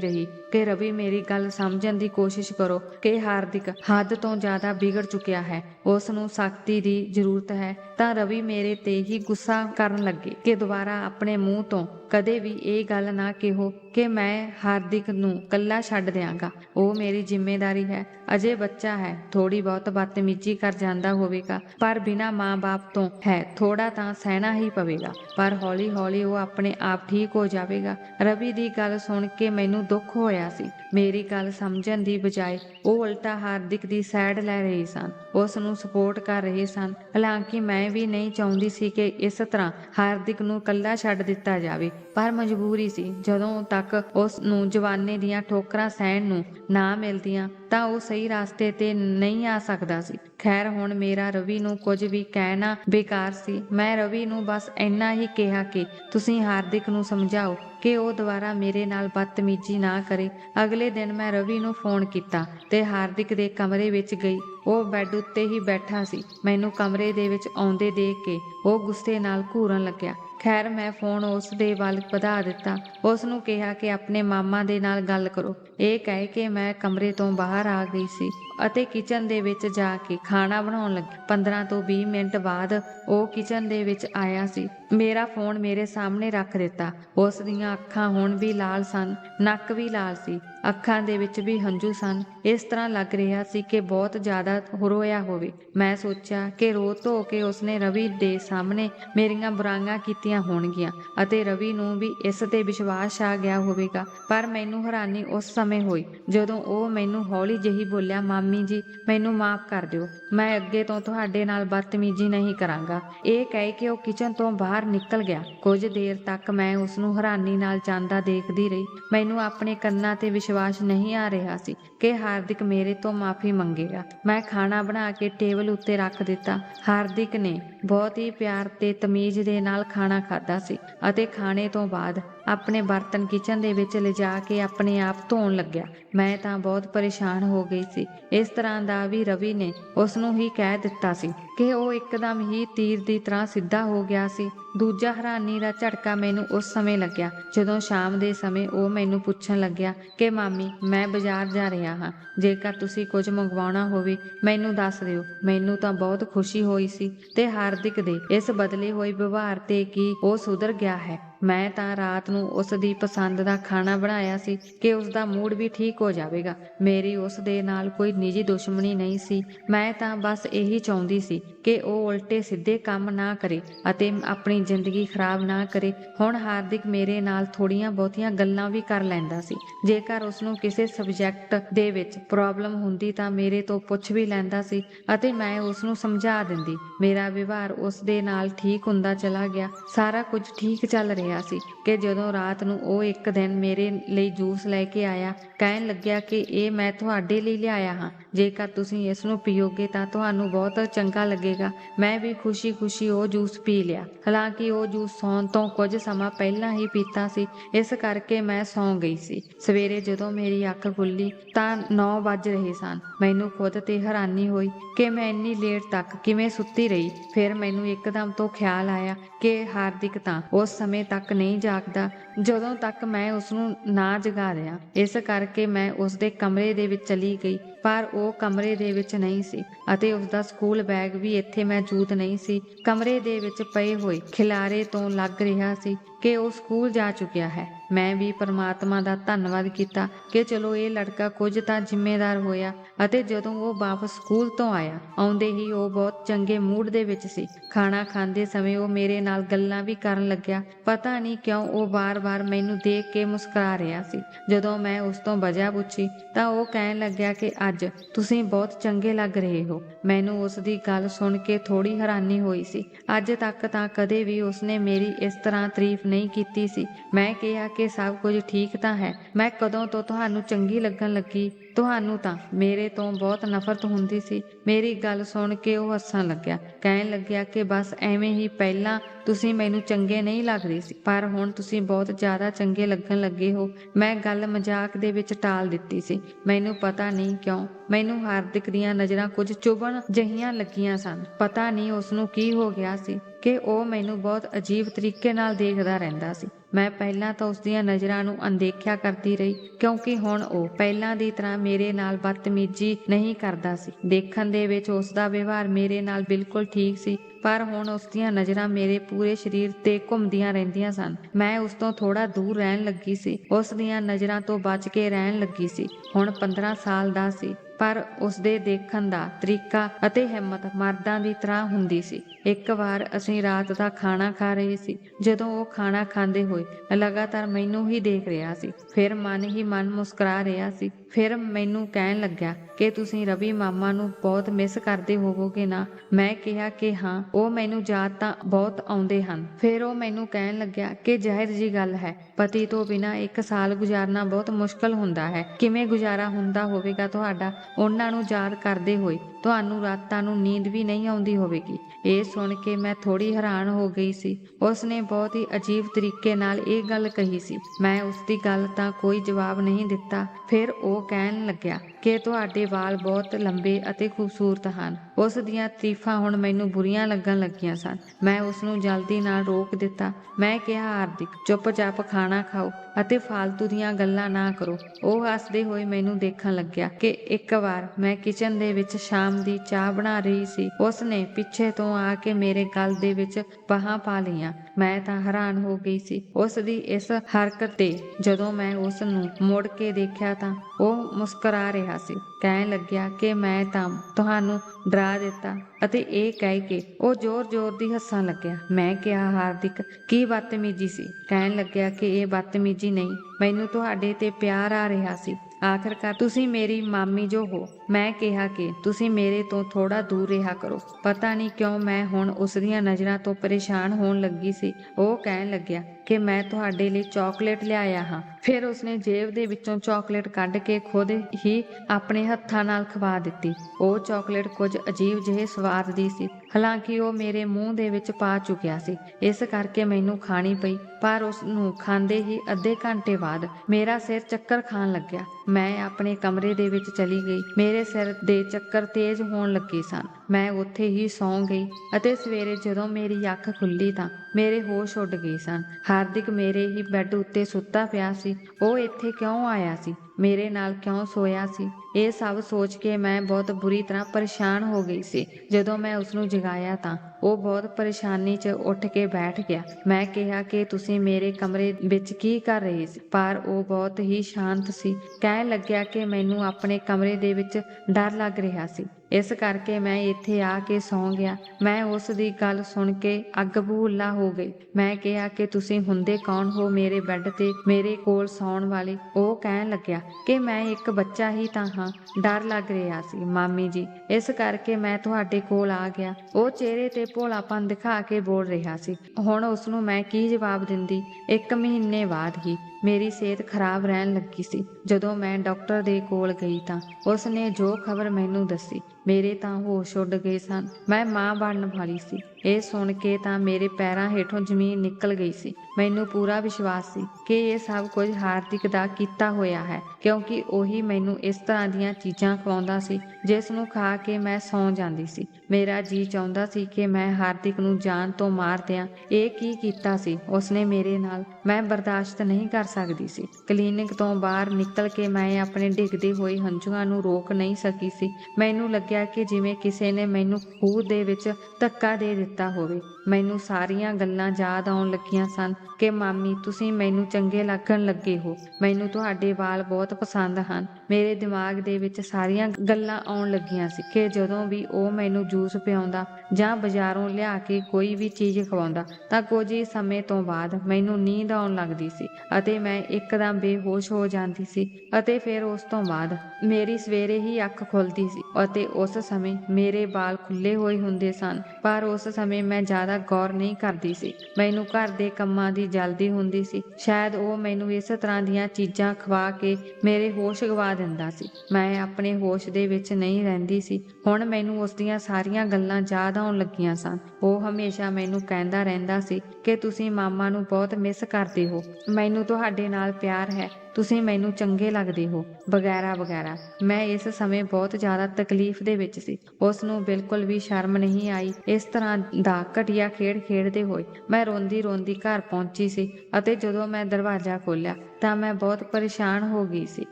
ਰਹੀ ਕਿ ਰਵੀ ਮੇਰੀ ਗੱਲ ਸਮਝਣ ਦੀ ਕੋਸ਼ਿਸ਼ ਕਰੋ ਕਿ ਹਾਰਦਿਕ ਹੱਦ ਤੋਂ ਜ਼ਿਆਦਾ ਵਿਗੜ ਚੁੱਕਿਆ ਹੈ ਉਸ ਨੂੰ ਸਖਤੀ ਦੀ ਜ਼ਰੂਰਤ ਹੈ, ਤਾਂ ਰਵੀ ਮੇਰੇ ਤੇ ਹੀ ਗੁੱਸਾ ਕਰਨ ਲੱਗੇ ਕਿ ਦੁਬਾਰਾ ਆਪਣੇ ਮੂੰਹ ਤੋਂ ਕਦੇ ਵੀ ਇਹ ਗੱਲ ਨਾ ਕਿਹੋ ਕਿ ਮੈਂ ਹਾਰਦਿਕ ਨੂੰ ਕੱਲਾ ਛੱਡ ਦਿਆਂਗਾ। ਉਹ ਮੇਰੀ ਜ਼ਿੰਮੇਵਾਰੀ ਹੈ, ਅਜੇ ਬੱਚਾ ਹੈ ਥੋੜੀ ਬਹੁਤ ਬਦਤਮੀਜ਼ੀ ਕਰ ਜਾਂਦਾ ਹੋਵੇਗਾ, ਪਰ ਬਿਨਾ ਮਾਂ-ਬਾਪ ਤੋਂ ਹੈ ਥੋੜਾ ਤਾਂ ਸਹਿਣਾ ਹੀ ਪਵੇਗਾ, ਪਰ ਹੌਲੀ-ਹੌਲੀ ਉਹ ਆਪਣੇ ਆਪ ਠੀਕ ਹੋ ਜਾਵੇਗਾ ਰਵੀ ਦੀ ਗੱਲ ਸੁਣ ਕੇ ਮੈਨੂੰ ਦੁੱਖ ਹੋਇਆ ਸੀ। ਮੇਰੀ ਗੱਲ ਸਮਝਣ ਦੀ ਬਜਾਏ ਉਹ ਉਲਟਾ ਹਾਰਦਿਕ ਦੀ ਸਾਈਡ ਲੈ ਰਹੇ ਸਨ। ਉਸ ਨੂੰ ਸਪੋਰਟ ਕਰ ਰਹੇ ਸਨ। ਹਾਲਾਂਕਿ ਮੈਂ ਵੀ ਨਹੀਂ ਚਾਹੁੰਦੀ ਸੀ ਕਿ ਇਸ ਤਰ੍ਹਾਂ ਹਾਰਦਿਕ ਨੂੰ ਕੱਲਾ ਛੱਡ ਦਿੱਤਾ ਜਾਵੇ, ਪਰ ਮਜਬੂਰੀ ਸੀ। ਜਦੋਂ ਤੱਕ ਉਸ ਨੂੰ ਜਵਾਨੇ ਦੀਆਂ ਠੋਕਰਾਂ ਸਹਿਣ ਨੂੰ ਨਾ ਮਿਲਦੀਆਂ ਤਾਂ ਉਹ ਸਹੀ ਰਾਸਤੇ ਤੇ ਨਹੀਂ ਆ ਸਕਦਾ ਸੀ। ਖੈਰ, ਹੁਣ ਮੇਰਾ ਰਵੀ ਨੂੰ ਕੁਝ ਵੀ ਕਹਿਣਾ ਬੇਕਾਰ ਸੀ। ਮੈਂ ਰਵੀ ਨੂੰ ਬਸ ਇੰਨਾ ਹੀ ਕਿਹਾ ਕਿ ਤੁਸੀਂ ਹਾਰਦਿਕ ਨੂੰ ਸਮਝਾਓ ਕਿ ਉਹ ਦੁਬਾਰਾ ਮੇਰੇ ਨਾਲ ਬਦਤਮੀਜ਼ੀ ਨਾ ਕਰੇ। ਅਗਲੇ ਦਿਨ ਮੈਂ ਰਵੀ ਨੂੰ ਫੋਨ ਕੀਤਾ ਤੇ ਹਾਰਦਿਕ ਦੇ ਕਮਰੇ ਵਿੱਚ ਗਈ। ਉਹ ਬੈੱਡ ਉੱਤੇ ਹੀ ਬੈਠਾ ਸੀ। ਮੈਨੂੰ ਕਮਰੇ ਦੇ ਵਿੱਚ ਆਉਂਦੇ ਦੇਖ ਕੇ ਉਹ ਗੁੱਸੇ ਨਾਲ ਘੂਰਨ ਲੱਗਿਆ। ਖੈਰ, ਮੈਂ ਫੋਨ ਉਸ ਦੇ ਵੱਲ ਵਧਾ ਦਿੱਤਾ। ਉਸ ਨੂੰ ਕਿਹਾ ਕਿ ਆਪਣੇ ਮਾਮਾ ਦੇ ਨਾਲ ਗੱਲ ਕਰੋ। ਇਹ ਕਹਿ ਕੇ ਮੈਂ ਕਮਰੇ ਤੋਂ ਬਾਹਰ ਆ ਗਈ ਸੀ ਅਤੇ ਕਿਚਨ ਦੇ ਵਿੱਚ ਜਾ ਕੇ ਖਾਣਾ ਬਣਾਉਣ ਲੱਗੀ। 15 ਤੋਂ 20 ਮਿੰਟ ਬਾਅਦ ਉਹ ਕਿਚਨ ਦੇ ਵਿੱਚ ਆਇਆ ਸੀ। ਮੇਰਾ ਫੋਨ ਮੇਰੇ ਸਾਹਮਣੇ ਰੱਖ ਦਿੱਤਾ। ਉਸ ਦੀਆਂ ਅੱਖਾਂ ਹੁਣ ਵੀ ਲਾਲ ਸਨ, ਨੱਕ ਵੀ ਲਾਲ ਸੀ। ਅੱਖਾਂ ਦੇ ਵਿੱਚ ਵੀ ਹੰਝੂ ਸਨ। ਇਸ ਤਰ੍ਹਾਂ ਲੱਗ ਰਿਹਾ ਸੀ ਕਿ ਬਹੁਤ ਜ਼ਿਆਦਾ ਰੋਇਆ ਹੋਵੇ। ਮੈਂ ਸੋਚਿਆ ਕਿ ਰੋ ਧੋ ਕੇ ਉਸਨੇ ਰਵੀ ਦੇ ਸਾਹਮਣੇ ਮੇਰੀਆਂ ਬੁਰਾਈਆਂ ਕੀਤੀਆਂ ਹੋਣਗੀਆਂ ਅਤੇ ਰਵੀ ਨੂੰ ਵੀ ਇਸ ਤੇ ਵਿਸ਼ਵਾਸ ਆ ਗਿਆ ਹੋਵੇਗਾ। ਪਰ ਮੈਨੂੰ ਹੈਰਾਨੀ ਉਸ ਸਮੇਂ ਹੋਈ ਜਦੋਂ ਉਹ ਮੈਨੂੰ ਹੌਲੀ ਜਿਹੀ ਬੋਲਿਆ, ਮਾਮੀ ਜੀ, ਮੈਨੂੰ ਮਾਫ ਕਰ ਦਿਓ। ਮੈਂ ਅੱਗੇ ਤੋਂ ਤੁਹਾਡੇ ਨਾਲ ਬਦਤਮੀਜ਼ੀ ਨਹੀਂ ਕਰਾਂਗਾ। ਇਹ ਕਹਿ ਕੇ ਉਹ ਕਿਚਨ ਤੋਂ ਬਾਹਰ ਨਿਕਲ ਗਿਆ। ਕੁਝ ਦੇਰ ਤੱਕ ਮੈਂ ਉਸ ਨੂੰ ਹੈਰਾਨੀ ਨਾਲ ਜਾਂਦਾ ਦੇਖਦੀ ਰਹੀ। ਮੈਨੂੰ ਆਪਣੇ ਕੰਨਾਂ ਤੇ ਵਿਸ਼ਵਾਸ ਵਿਸ਼ਵਾਸ ਨਹੀਂ ਆ ਰਿਹਾ ਸੀ ਕਿ ਹਾਰਦਿਕ ਮੇਰੇ ਤੋਂ ਮਾਫੀ ਮੰਗੇਗਾ। ਮੈਂ ਖਾਣਾ ਬਣਾ ਕੇ ਟੇਬਲ ਉੱਤੇ ਰੱਖ ਦਿੱਤਾ। ਹਾਰਦਿਕ ਨੇ ਬਹੁਤ ਹੀ ਪਿਆਰ ਤੇ ਤਮੀਜ਼ ਦੇ ਨਾਲ ਖਾਣਾ ਖਾਧਾ ਸੀ ਅਤੇ ਖਾਣੇ ਤੋਂ ਬਾਅਦ ਆਪਣੇ ਬਰਤਨ ਕਿਚਨ ਦੇ ਵਿੱਚ ਲਿਜਾ ਕੇ ਆਪਣੇ ਆਪ ਧੋਣ ਲੱਗਿਆ। ਮੈਂ ਤਾਂ ਬਹੁਤ ਪਰੇਸ਼ਾਨ ਹੋ ਗਈ ਸੀ। ਇਸ ਤਰ੍ਹਾਂ ਦਾ ਵੀ ਰਵੀ ਨੇ ਉਸ ਨੂੰ ਹੀ ਕਹਿ ਦਿੱਤਾ ਸੀ ਕਿ ਉਹ ਇੱਕਦਮ ਹੀ ਤੀਰ ਦੀ ਤਰ੍ਹਾਂ ਸਿੱਧਾ ਹੋ ਗਿਆ ਸੀ। ਦੂਜਾ ਹੈਰਾਨੀ ਦਾ ਝਟਕਾ ਮੈਨੂੰ ਉਸ ਸਮੇਂ ਲੱਗਿਆ। ਜਦੋਂ ਸ਼ਾਮ ਦੇ ਸਮੇਂ ਉਹ ਮੈਨੂੰ ਪੁੱਛਣ ਲੱਗਿਆ ਕਿ, ਮਾਮੀ, ਮੈਂ ਬਾਜ਼ਾਰ ਜਾ ਰਿਹਾ ਹਾਂ। ਜੇਕਰ ਤੁਸੀਂ ਕੁਝ ਮੰਗਵਾਉਣਾ ਹੋਵੇ, ਮੈਨੂੰ ਦੱਸ ਦਿਓ। ਮੈਨੂੰ ਤਾਂ ਬਹੁਤ ਖੁਸ਼ੀ ਹੋਈ ਸੀ ਤੇ ਹਾਰਦਿਕ ਦੇ ਇਸ ਬਦਲੇ ਹੋਏ ਵਿਵਹਾਰ ਤੇ ਕੀ ਉਹ ਸੁਧਰ ਗਿਆ ਹੈ? ਮੈਂ ਤਾਂ ਰਾਤ ਨੂੰ ਉਸ ਦੀ ਪਸੰਦ ਦਾ ਖਾਣਾ ਬਣਾਇਆ ਸੀ ਕਿ ਉਸ ਦਾ ਮੂਡ ਵੀ ਠੀਕ ਹੋ ਜਾਵੇਗਾ। ਮੇਰੀ ਉਸ ਦੇ ਨਾਲ ਕੋਈ ਨਿੱਜੀ ਦੁਸ਼ਮਣੀ ਨਹੀਂ ਸੀ। ਮੈਂ ਤਾਂ ਬਸ ਇਹੀ ਚਾਹੁੰਦੀ ਸੀ ਕਿ ਉਹ ਉਲਟੇ ਸਿੱਧੇ ਕੰਮ ਨਾ ਕਰੇ ਅਤੇ ਆਪਣੀ ਜ਼ਿੰਦਗੀ ਖਰਾਬ ਨਾ ਕਰੇ। ਹੁਣ ਹਾਰਦਿਕ ਮੇਰੇ ਨਾਲ ਥੋੜੀਆਂ ਬਹੁਤੀਆਂ ਗੱਲਾਂ ਵੀ ਕਰ ਲੈਂਦਾ ਸੀ। ਜੇਕਰ ਉਸ ਨੂੰ ਕਿਸੇ ਸਬਜੈਕਟ ਦੇ ਵਿੱਚ ਪ੍ਰੋਬਲਮ ਹੁੰਦੀ ਤਾਂ ਮੇਰੇ ਤੋਂ ਪੁੱਛ ਵੀ ਲੈਂਦਾ ਸੀ ਅਤੇ ਮੈਂ ਉਸ ਨੂੰ ਸਮਝਾ ਦਿੰਦੀ। ਮੇਰਾ ਵਿਵਹਾਰ ਉਸ ਦੇ ਨਾਲ ਠੀਕ ਹੁੰਦਾ ਚਲਾ ਗਿਆ। ਸਾਰਾ ਕੁਝ ਠੀਕ ਚੱਲ ਰਿਹਾ ਸੀ ਕਿ ਜਦੋਂ ਰਾਤ ਨੂੰ ਉਹ ਇੱਕ ਦਿਨ ਮੇਰੇ ਲਈ ਜੂਸ ਲੈ ਕੇ ਆਇਆ ਕਹਿਣ ਲੱਗਿਆ ਕਿ ਇਹ ਮੈਂ ਤੁਹਾਡੇ ਲਈ ਲਿਆਇਆ ਹਾਂ। ਜੇਕਰ ਤੁਸੀਂ ਇਸ ਨੂੰ ਪੀਓਗੇ ਤਾਂ ਤੁਹਾਨੂੰ ਬਹੁਤ ਚੰਗਾ ਲੱਗੇਗਾ। ਮੈਂ ਵੀ ਖੁਸ਼ੀ-ਖੁਸ਼ੀ ਉਹ ਜੂਸ ਪੀ ਲਿਆ। ਹਾਲਾਂਕਿ ਉਹ ਜੂਸ ਸੌਣ ਤੋਂ ਕੁਝ ਸਮਾਂ ਪਹਿਲਾਂ ਹੀ ਪੀਤਾ ਸੀ। ਇਸ ਕਰਕੇ ਮੈਂ ਸੌਂ ਗਈ ਸੀ। ਸਵੇਰੇ ਜਦੋਂ ਮੇਰੀ ਅੱਖ ਖੁੱਲੀ ਤਾਂ 9 ਵੱਜ ਰਹੇ ਸਨ। ਮੈਨੂੰ ਖੁਦ ਤੇ ਹੈਰਾਨੀ ਹੋਈ ਕਿ ਮੈਂ ਇੰਨੀ ਲੇਟ ਤੱਕ ਕਿਵੇਂ ਸੁੱਤੀ ਰਹੀ। ਫਿਰ ਮੈਨੂੰ ਇੱਕਦਮ ਤੋਂ ਖਿਆਲ ਆਇਆ ਕਿ ਹਾਰਦਿਕ ਤਾਂ ਉਸ ਸਮੇਂ ਤੱਕ ਨਹੀਂ ਜਾਗਦਾ। ਜਦੋਂ ਤੱਕ ਮੈਂ ਉਸ ਨੂੰ ਨਾ ਜਗਾ ਦਿਆਂ ਇਸ ਕਰਕੇ ਮੈਂ ਉਸ ਦੇ ਕਮਰੇ ਦੇ ਵਿੱਚ ਚਲੀ ਗਈ, ਪਰ ਉਹ ਕਮਰੇ ਦੇ ਵਿੱਚ ਨਹੀਂ ਸੀ ਅਤੇ ਉਸ ਦਾ ਸਕੂਲ ਬੈਗ ਵੀ ਇੱਥੇ ਮੌਜੂਦ ਨਹੀਂ ਸੀ। ਕਮਰੇ ਦੇ ਵਿੱਚ ਪਏ ਹੋਏ ਖਿਲਾਰੇ ਤੋਂ ਲੱਗ ਰਿਹਾ ਸੀ ਕਿ ਉਹ ਸਕੂਲ ਜਾ ਚੁੱਕਿਆ ਹੈ। ਮੈਂ ਵੀ ਪਰਮਾਤਮਾ ਦਾ ਧੰਨਵਾਦ ਕੀਤਾ ਕਿ ਚਲੋ ਇਹ ਲੜਕਾ ਕੁਝ ਤਾਂ ਜ਼ਿੰਮੇਦਾਰ ਹੋਇਆ ਅਤੇ ਜਦੋਂ ਉਹ ਵਾਪਸ ਸਕੂਲ ਤੋਂ ਆਇਆ, ਆਉਂਦੇ ਹੀ ਉਹ ਬਹੁਤ ਚੰਗੇ ਮੂਡ ਦੇ ਵਿੱਚ ਸੀ। ਖਾਣਾ ਖਾਂਦੇ ਸਮੇਂ ਉਹ ਮੇਰੇ ਨਾਲ ਗੱਲਾਂ ਵੀ ਕਰਨ ਲੱਗਿਆ। ਪਤਾ ਨਹੀਂ ਕਿਉਂ ਉਹ ਬਾਰ-ਬਾਰ ਮੈਨੂੰ ਦੇਖ ਕੇ ਮੁਸਕਰਾ ਰਿਹਾ ਸੀ। ਜਦੋਂ ਮੈਂ ਉਸ ਤੋਂ ਵਜ੍ਹਾ ਪੁੱਛੀ, ਤਾਂ ਉਹ ਕਹਿਣ ਲੱਗਿਆ ਕਿ ਅੱਜ ਤੁਸੀਂ ਬਹੁਤ ਚੰਗੇ ਲੱਗ ਰਹੇ ਹੋ। ਮੈਨੂੰ ਉਸ ਦੀ ਗੱਲ ਸੁਣ ਕੇ ਥੋੜੀ ਹੈਰਾਨੀ ਹੋਈ ਸੀ। ਅੱਜ ਤੱਕ ਤਾਂ ਕਦੇ ਵੀ ਉਸਨੇ ਮੇਰੀ ਇਸ ਤਰ੍ਹਾਂ ਤਾਰੀਫ ਨਹੀਂ ਕੀਤੀ ਸੀ। ਮੈਂ ਕਿਹਾ ਕਿ ਸਭ ਕੁਝ ਠੀਕ ਤਾਂ ਹੈ। ਮੈਂ ਕਦੋਂ ਤੋਂ ਤੁਹਾਨੂੰ ਚੰਗੀ ਲੱਗਣ ਲੱਗੀ? ਤੁਹਾਨੂੰ ਤਾਂ ਮੇਰੇ ਤੋਂ ਬਹੁਤ ਨਫ਼ਰਤ ਹੁੰਦੀ ਸੀ। ਮੇਰੀ ਗੱਲ ਸੁਣ ਕੇ ਉਹ ਹੱਸਣ ਲੱਗਿਆ। ਕਹਿਣ ਲੱਗਿਆ ਕਿ ਬਸ ਐਵੇਂ ਹੀ ਪਹਿਲਾਂ ਤੁਸੀਂ ਮੈਨੂੰ ਚੰਗੇ ਨਹੀਂ ਲੱਗਦੇ ਸੀ, ਪਰ ਹੁਣ ਤੁਸੀਂ ਬਹੁਤ ਜ਼ਿਆਦਾ ਚੰਗੇ ਲੱਗਣ ਲੱਗੇ ਹੋ। ਮੈਂ ਗੱਲ ਮਜ਼ਾਕ ਦੇ ਵਿੱਚ ਟਾਲ ਦਿੱਤੀ ਸੀ। ਮੈਨੂੰ ਪਤਾ ਨਹੀਂ ਕਿਉਂ, ਮੈਨੂੰ ਹਾਰਦਿਕ ਦੀਆਂ ਨਜ਼ਰਾਂ ਕੁਝ ਚੁਭਣ ਜਹੀਆਂ ਲੱਗੀਆਂ ਸਨ। ਪਤਾ ਨਹੀਂ ਉਸ ਨੂੰ ਕੀ ਹੋ ਗਿਆ ਸੀ ਕਿ ਉਹ ਮੈਨੂੰ ਬਹੁਤ ਅਜੀਬ ਤਰੀਕੇ ਨਾਲ ਦੇਖਦਾ ਰਹਿੰਦਾ ਸੀ। ਮੈਂ ਪਹਿਲਾਂ ਤਾਂ ਉਸ ਦੀਆਂ ਨਜ਼ਰਾਂ ਨੂੰ ਅਣਦੇਖਿਆ ਕਰਦੀ ਰਹੀ, ਕਿਉਂਕਿ ਹੁਣ ਉਹ ਪਹਿਲਾਂ ਦੀ ਤਰ੍ਹਾਂ ਮੇਰੇ ਨਾਲ ਬਦਤਮੀਜ਼ੀ ਨਹੀਂ ਕਰਦਾ ਸੀ। ਦੇਖਣ ਦੇ ਵਿੱਚ ਉਸ ਦਾ ਵਿਵਹਾਰ ਮੇਰੇ ਨਾਲ ਬਿਲਕੁਲ ਠੀਕ ਸੀ। ਪਰ ਹੁਣ ਉਸ ਦੀਆਂ ਨਜ਼ਰਾਂ ਮੇਰੇ ਪੂਰੇ ਸਰੀਰ ਤੇ ਘੁੰਮਦੀਆਂ ਰਹਿੰਦੀਆਂ ਸਨ। ਮੈਂ ਉਸ ਤੋਂ ਥੋੜਾ ਦੂਰ ਰਹਿਣ ਲੱਗੀ ਸੀ। ਉਸ ਦੀਆਂ ਨਜ਼ਰਾਂ ਤੋਂ ਬਚ ਕੇ ਰਹਿਣ ਲੱਗੀ ਸੀ। ਹੁਣ 15 ਸਾਲ ਦਾ ਸੀ, ਪਰ ਉਸ ਦੇ ਦੇਖਣ ਦਾ ਤਰੀਕਾ ਅਤੇ ਹਿੰਮਤ ਮਰਦਾਂ ਦੀ ਤਰ੍ਹਾਂ ਹੁੰਦੀ ਸੀ। ਇੱਕ ਵਾਰ ਅਸੀਂ ਰਾਤ ਦਾ ਖਾਣਾ ਖਾ ਰਹੇ ਸੀ। ਜਦੋਂ ਉਹ ਖਾਣਾ ਖਾਂਦੇ ਹੋਏ ਲਗਾਤਾਰ ਮੈਨੂੰ ਹੀ ਦੇਖ ਰਿਹਾ ਸੀ। ਫਿਰ ਮਨ ਹੀ ਮਨ ਮੁਸਕਰਾ ਰਿਹਾ ਸੀ। ਫਿਰ ਮੈਨੂੰ ਕਹਿਣ ਲੱਗਿਆ ਕਿ ਤੁਸੀਂ ਰਵੀ ਮਾਮਾ ਨੂੰ ਬਹੁਤ ਮਿਸ ਕਰਦੇ ਹੋਵੋਗੇ ਨਾ? ਮੈਂ ਕਿਹਾ ਕਿ ਹਾਂ। ਉਹ ਮੈਨੂੰ ਯਾਦ ਤਾਂ ਬਹੁਤ ਆਉਂਦੇ ਹਨ। ਫਿਰ ਉਹ ਮੈਨੂੰ ਕਹਿਣ ਲੱਗਿਆ ਕਿ ਜ਼ਾਹਿਰ ਜੀ ਗੱਲ ਹੈ, ਪਤੀ ਤੋਂ ਬਿਨਾ ਇੱਕ ਸਾਲ ਗੁਜ਼ਾਰਨਾ ਬਹੁਤ ਮੁਸ਼ਕਲ ਹੁੰਦਾ ਹੈ। ਕਿਵੇਂ ਗੁਜ਼ਾਰਾ ਹੁੰਦਾ ਹੋਵੇਗਾ ਤੁਹਾਡਾ? ਉਹਨਾਂ ਨੂੰ ਯਾਦ ਕਰਦੇ ਹੋਏ ਤੁਹਾਨੂੰ ਰਾਤਾਂ ਨੂੰ ਨੀਂਦ ਵੀ ਨਹੀਂ ਆਉਂਦੀ ਹੋਵੇਗੀ। ਇਹ ਸੁਣ ਕੇ ਮੈਂ ਥੋੜੀ ਹੈਰਾਨ ਹੋ ਗਈ ਸੀ। ਉਸ ਨੇ ਬਹੁਤ ਹੀ ਅਜੀਬ ਤਰੀਕੇ ਨਾਲ ਇਹ ਗੱਲ ਕਹੀ ਸੀ। ਮੈਂ ਉਸ ਦੀ ਗੱਲ ਤਾਂ ਕੋਈ ਜਵਾਬ ਨਹੀਂ ਦਿੱਤਾ। ਫਿਰ ਉਹ ਕਹਿਣ ਲੱਗਿਆ ਕਿ ਤੁਹਾਡੇ ਵਾਲ ਬਹੁਤ ਲੰਬੇ ਅਤੇ ਖੂਬਸੂਰਤ ਹਨ। ਉਸ ਦੀਆਂ ਤਾਰੀਫਾਂ ਹੁਣ ਮੈਨੂੰ ਬੁਰੀਆਂ ਲੱਗਣ ਲੱਗੀਆਂ ਸਨ। ਮੈਂ ਉਸ ਨੂੰ ਜਲਦੀ ਨਾਲ ਰੋਕ ਦਿੱਤਾ। ਮੈਂ ਕਿਹਾ, ਹਾਰਦਿਕ, ਚੁੱਪਚਾਪ ਖਾਣਾ ਖਾਓ ਅਤੇ ਫਾਲਤੂ ਦੀਆਂ ਗੱਲਾਂ ਨਾ ਕਰੋ। ਉਹ ਹੱਸਦੇ ਹੋਏ ਮੈਨੂੰ ਦੇਖਣ ਲੱਗਿਆ ਕਿ ਇੱਕ ਵਾਰ ਮੈਂ ਕਿਚਨ ਦੇ ਵਿੱਚ ਸ਼ਾਮ ਦੀ ਚਾਹ ਬਣਾ ਰਹੀ ਸੀ। ਉਸ ਨੇ ਪਿੱਛੇ ਤੋਂ ਆ ਕੇ ਮੇਰੇ ਗਲ ਦੇ ਵਿੱਚ ਬਾਹਾਂ ਪਾ ਲਈਆਂ। ਮੈਂ ਤਾਂ ਹੈਰਾਨ ਹੋ ਗਈ ਸੀ। ਉਸ ਦੀ ਇਸ ਹਰਕਤ ਤੇ ਜਦੋਂ ਮੈਂ ਉਸ ਨੂੰ ਮੁੜ ਕੇ ਦੇਖਿਆ ਤਾਂ ਉਹ ਮੁਸਕਰਾ ਰਿਹਾ ਸੀ। ਕਹਿਣ ਲੱਗਿਆ ਕਿ ਮੈਂ ਤਾਂ ਤੁਹਾਨੂੰ ਡਰਾ ਦਿੱਤਾ ਅਤੇ ਇਹ ਕਹਿ ਕੇ ਉਹ ਜ਼ੋਰ-ਜ਼ੋਰ ਦੀ ਹੱਸਣ ਲੱਗਿਆ। ਮੈਂ ਕਿਹਾ, ਹਾਰਦਿਕ, ਕੀ ਬਦਤਮੀਜੀ ਸੀ? ਕਹਿਣ ਲੱਗਿਆ ਕਿ ਇਹ ਬਦਤਮੀਜੀ ਨਹੀਂ, ਮੈਨੂੰ ਤੁਹਾਡੇ ਤੇ ਪਿਆਰ ਆ ਰਿਹਾ ਸੀ। ਆਖਰਕਾਰ ਤੁਸੀਂ ਮੇਰੀ ਮਾਮੀ ਜੋ ਹੋ ਮੈਂ ਕਿਹਾ ਕਿ ਤੁਸੀਂ ਮੇਰੇ ਤੋਂ ਥੋੜਾ ਦੂਰ ਰਿਹਾ ਕਰੋ। ਪਤਾ ਨਹੀਂ ਕਿਉਂ ਮੈਂ ਹੁਣ ਉਸ ਦੀਆਂ ਨਜ਼ਰਾਂ ਤੋਂ ਪਰੇਸ਼ਾਨ ਹੋਣ ਲੱਗੀ ਸੀ। ਉਹ ਕਹਿਣ ਲੱਗਿਆ ਕਿ ਮੈਂ ਤੁਹਾਡੇ ਲਈ ਚਾਕਲੇਟ ਲਿਆਇਆ ਹਾਂ। ਫਿਰ ਉਸਨੇ ਜੇਬ ਦੇ ਵਿੱਚੋਂ ਚਾਕਲੇਟ ਕੱਢ ਕੇ ਖੁਦ ਹੀ ਆਪਣੇ ਹੱਥਾਂ ਨਾਲ ਖਵਾ ਦਿੱਤੀ। ਉਹ ਚਾਕਲੇਟ ਕੁਝ ਅਜੀਬ ਜਿਹੇ ਸਵਾਦ ਦੀ ਸੀ। ਹਾਲਾਂਕਿ ਉਹ ਮੇਰੇ ਮੂੰਹ ਦੇ ਵਿੱਚ ਪਾ ਚੁੱਕਿਆ ਸੀ। ਇਸ ਕਰਕੇ ਮੈਨੂੰ ਖਾਣੀ ਪਈ, ਪਰ ਉਸ ਨੂੰ ਖਾਂਦੇ ਹੀ ਅੱਧੇ ਘੰਟੇ ਬਾਅਦ ਮੇਰਾ ਸਿਰ ਚੱਕਰ ਖਾਣ ਲੱਗਿਆ। ਮੈਂ ਆਪਣੇ ਕਮਰੇ ਦੇ ਵਿੱਚ ਚਲੀ ਗਈ। ਮੇਰੇ ਸਿਰ ਦੇ ਚੱਕਰ ਤੇਜ਼ ਹੋਣ ਲੱਗੇ ਸਨ। ਮੈਂ ਉੱਥੇ ਹੀ ਸੌਂ ਗਈ ਅਤੇ ਸਵੇਰੇ ਜਦੋਂ ਮੇਰੀ ਅੱਖ ਖੁੱਲੀ ਤਾਂ ਮੇਰੇ ਹੋਸ਼ ਉੱਡ ਗਏ ਸਨ। ਹਾਰਦਿਕ ਮੇਰੇ ਹੀ ਬੈੱਡ ਉੱਤੇ ਸੁੱਤਾ ਪਿਆ ਸੀ। ਉਹ ਇੱਥੇ ਕਿਉਂ ਆਇਆ ਸੀ? ਮੇਰੇ ਨਾਲ ਕਿਉਂ ਸੋਇਆ ਸੀ? ਇਹ ਸਭ ਸੋਚ ਕੇ ਮੈਂ ਬਹੁਤ ਬੁਰੀ ਤਰ੍ਹਾਂ ਪਰੇਸ਼ਾਨ ਹੋ ਗਈ ਸੀ। ਜਦੋਂ ਮੈਂ ਉਸ ਨੂੰ ਜਗਾਇਆ ਤਾਂ ਉਹ ਬਹੁਤ ਪਰੇਸ਼ਾਨੀ 'ਚ ਉੱਠ ਕੇ ਬੈਠ ਗਿਆ। ਮੈਂ ਕਿਹਾ ਕਿ ਤੁਸੀਂ ਮੇਰੇ ਕਮਰੇ ਵਿੱਚ ਕੀ ਕਰ ਰਹੇ ਸੀ? ਪਰ ਉਹ ਬਹੁਤ ਹੀ ਸ਼ਾਂਤ ਸੀ। ਕਹਿਣ ਲੱਗਿਆ ਕਿ ਮੈਨੂੰ ਆਪਣੇ ਕਮਰੇ ਦੇ ਵਿੱਚ ਡਰ ਲੱਗ ਰਿਹਾ ਸੀ। ਇਸ ਕਰਕੇ ਮੈਂ ਇੱਥੇ ਆ ਕੇ ਸੌਂ ਗਿਆ। ਮੈਂ ਉਸ ਦੀ ਗੱਲ ਸੁਣ ਕੇ ਅੱਗ ਬੂਲਾ ਹੋ ਗਈ। ਮੈਂ ਕਿਹਾ ਕਿ ਤੁਸੀਂ ਹੁੰਦੇ ਕੌਣ ਹੋ ਮੇਰੇ ਬੈੱਡ ਤੇ? ਮੇਰੇ ਕੋਲ ਸੌਣ ਵਾਲੇ? ਉਹ ਕਹਿਣ ਲੱਗਿਆ ਕਿ ਮੈਂ ਇੱਕ ਬੱਚਾ ਹੀ ਤਾਂ ਹਾਂ। ਡਰ ਲੱਗ ਰਿਹਾ ਸੀ ਮਾਮੀ ਜੀ। ਇਸ ਕਰਕੇ ਮੈਂ ਤੁਹਾਡੇ ਕੋਲ ਆ ਗਿਆ। ਉਹ ਚਿਹਰੇ ਤੇ ਭੋਲਾਪਨ ਦਿਖਾ ਕੇ ਬੋਲ ਰਿਹਾ ਸੀ। ਹੁਣ ਉਸ ਨੂੰ ਮੈਂ ਕੀ ਜਵਾਬ ਦਿੰਦੀ? ਇੱਕ ਮਹੀਨੇ ਬਾਅਦ ਹੀ। ਮੇਰੀ ਸਿਹਤ ਖਰਾਬ ਰਹਿਣ ਲੱਗੀ ਸੀ। ਜਦੋਂ ਮੈਂ ਡਾਕਟਰ ਦੇ ਕੋਲ ਗਈ ਤਾਂ ਉਸ ਨੇ ਜੋ ਖਬਰ ਮੈਨੂੰ ਦੱਸੀ, ਮੇਰੇ ਤਾਂ ਹੋਸ਼ ਉੱਡ ਗਏ ਸਨ। ਮੈਂ ਮਾਂ ਬਣਨ ਵਾਲੀ ਸੀ। ਇਹ ਸੁਣ ਕੇ ਤਾਂ ਮੇਰੇ ਪੈਰਾਂ ਹੇਠੋਂ ਜ਼ਮੀਨ ਨਿਕਲ ਗਈ ਸੀ। ਮੈਨੂੰ ਪੂਰਾ ਵਿਸ਼ਵਾਸ ਸੀ ਕਿ ਇਹ ਸਭ ਕੁਝ ਹਾਰਦਿਕ ਦਾ ਕੀਤਾ ਹੋਇਆ ਹੈ, ਕਿਉਂਕਿ ਉਹੀ ਮੈਨੂੰ ਇਸ ਤਰ੍ਹਾਂ ਦੀਆਂ ਚੀਜ਼ਾਂ ਖਵਾਉਂਦਾ ਸੀ, ਜਿਸ ਨੂੰ ਖਾ ਕੇ ਮੈਂ ਸੌਂ ਜਾਂਦੀ ਸੀ। ਮੇਰਾ ਜੀ ਚਾਹੁੰਦਾ ਸੀ ਕਿ ਮੈਂ ਹਾਰਦਿਕ ਨੂੰ ਜਾਨ ਤੋਂ ਮਾਰ ਦਿਆਂ। ਇਹ ਕੀ ਕੀਤਾ ਸੀ? ਉਸਨੇ ਮੇਰੇ ਨਾਲ ਮੈਂ ਬਰਦਾਸ਼ਤ ਨਹੀਂ ਕਰ ਸਕਦੀ ਸੀ। ਕਲੀਨਿਕ ਤੋਂ ਬਾਹਰ ਨਿਕਲ ਕੇ ਮੈਂ ਆਪਣੇ ਡਿੱਗਦੇ ਹੋਏ ਹੰਝੂਆਂ ਨੂੰ ਰੋਕ ਨਹੀਂ ਸਕੀ ਸੀ। ਮੈਨੂੰ ਲੱਗਿਆ ਕਿ ਜਿਵੇਂ ਕਿਸੇ ਨੇ ਮੈਨੂੰ ਖੂਹ ਦੇ ਵਿੱਚ ਧੱਕਾ ਦੇ ਦਿੱਤਾ ਹੋਵੇ। ਮੈਨੂੰ ਸਾਰੀਆਂ ਗੱਲਾਂ ਯਾਦ ਆਉਣ ਲੱਗੀਆਂ ਸਨ ਕਿ ਮਾਮੀ, ਤੁਸੀਂ ਮੈਨੂੰ ਚੰਗੇ ਲੱਗਣ ਲੱਗੇ ਹੋ। ਮੈਨੂੰ ਤੁਹਾਡੇ ਵਾਲ ਬਹੁਤ ਪਸੰਦ ਹਨ। ਮੇਰੇ ਦਿਮਾਗ ਦੇ ਵਿੱਚ ਸਾਰੀਆਂ ਗੱਲਾਂ ਆਉਣ ਲੱਗੀਆਂ ਸੀ ਕਿ ਜਦੋਂ ਵੀ ਉਹ ਮੈਨੂੰ ਜੂਸ ਪਿਆਉਂਦਾ ਜਾਂ ਬਾਜ਼ਾਰੋਂ ਲਿਆ ਕੇ ਕੋਈ ਵੀ ਚੀਜ਼ ਖਵਾਉਂਦਾ, ਤਾਂ ਕੁਝ ਹੀ ਸਮੇਂ ਤੋਂ ਬਾਅਦ ਮੈਨੂੰ ਨੀਂਦ ਆਉਣ ਲੱਗਦੀ ਸੀ ਅਤੇ ਮੈਂ ਇੱਕਦਮ ਬੇਹੋਸ਼ ਹੋ ਜਾਂਦੀ ਸੀ ਅਤੇ ਫਿਰ ਉਸ ਤੋਂ ਬਾਅਦ ਮੇਰੀ ਸਵੇਰੇ ਹੀ ਅੱਖ ਖੁੱਲਦੀ ਸੀ ਅਤੇ ਉਸ ਸਮੇਂ ਮੇਰੇ ਵਾਲ ਖੁੱਲੇ ਹੋਏ ਹੁੰਦੇ ਸਨ। ਪਰ ਉਸ ਸਮੇਂ ਮੈਂ ਜ਼ਿਆਦਾ ਗੌਰ ਨਹੀਂ ਕਰਦੀ ਸੀ। ਮੈਨੂੰ ਘਰ ਦੇ ਕੰਮਾਂ ਦੀ ਜਲਦੀ ਹੁੰਦੀ ਸੀ। ਸ਼ਾਇਦ ਉਹ ਮੈਨੂੰ ਇਸ ਤਰ੍ਹਾਂ ਦੀਆਂ ਚੀਜ਼ਾਂ ਖਵਾ ਕੇ ਮੇਰੇ ਹੋਸ਼ ਗਵਾ ਦਿੰਦਾ ਸੀ। ਮੈਂ ਆਪਣੇ ਹੋਸ਼ ਦੇ ਵਿੱਚ ਨਹੀਂ ਰਹਿੰਦੀ ਸੀ। ਹੁਣ ਮੈਨੂੰ ਉਸ ਦੀਆਂ ਸਾਰੀਆਂ ਗੱਲਾਂ ਯਾਦ ਆਉਣ ਲੱਗੀਆਂ ਸਨ। ਉਹ ਹਮੇਸ਼ਾ ਮੈਨੂੰ ਕਹਿੰਦਾ ਰਹਿੰਦਾ ਸੀ ਕਿ ਤੁਸੀਂ ਮਾਮਾ ਨੂੰ ਬਹੁਤ ਮਿਸ ਕਰਦੇ ਹੋ। ਮੈਨੂੰ ਤੁਹਾਡੇ ਨਾਲ ਪਿਆਰ ਹੈ। ਤੁਸੀਂ ਮੈਨੂੰ ਚੰਗੇ ਲੱਗਦੇ ਹੋ, ਵਗੈਰਾ ਵਗੈਰਾ। ਮੈਂ ਇਸ ਸਮੇਂ ਬਹੁਤ ਜ਼ਿਆਦਾ ਤਕਲੀਫ ਦੇ ਵਿੱਚ ਸੀ। ਉਸ ਨੂੰ ਬਿਲਕੁਲ ਵੀ ਸ਼ਰਮ ਨਹੀਂ ਆਈ। ਇਸ ਤਰ੍ਹਾਂ ਦਾ ਘਟੀਆ ਖੇਡ ਖੇਡਦੇ ਹੋਏ ਮੈਂ ਰੋਂਦੀ ਰੋਂਦੀ ਘਰ ਪਹੁੰਚੀ ਸੀ ਅਤੇ ਜਦੋਂ ਮੈਂ ਦਰਵਾਜ਼ਾ ਖੋਲ੍ਹਿਆ ਤਾਂ ਮੈਂ ਬਹੁਤ ਪਰੇਸ਼ਾਨ ਹੋ ਗਈ ਸੀ।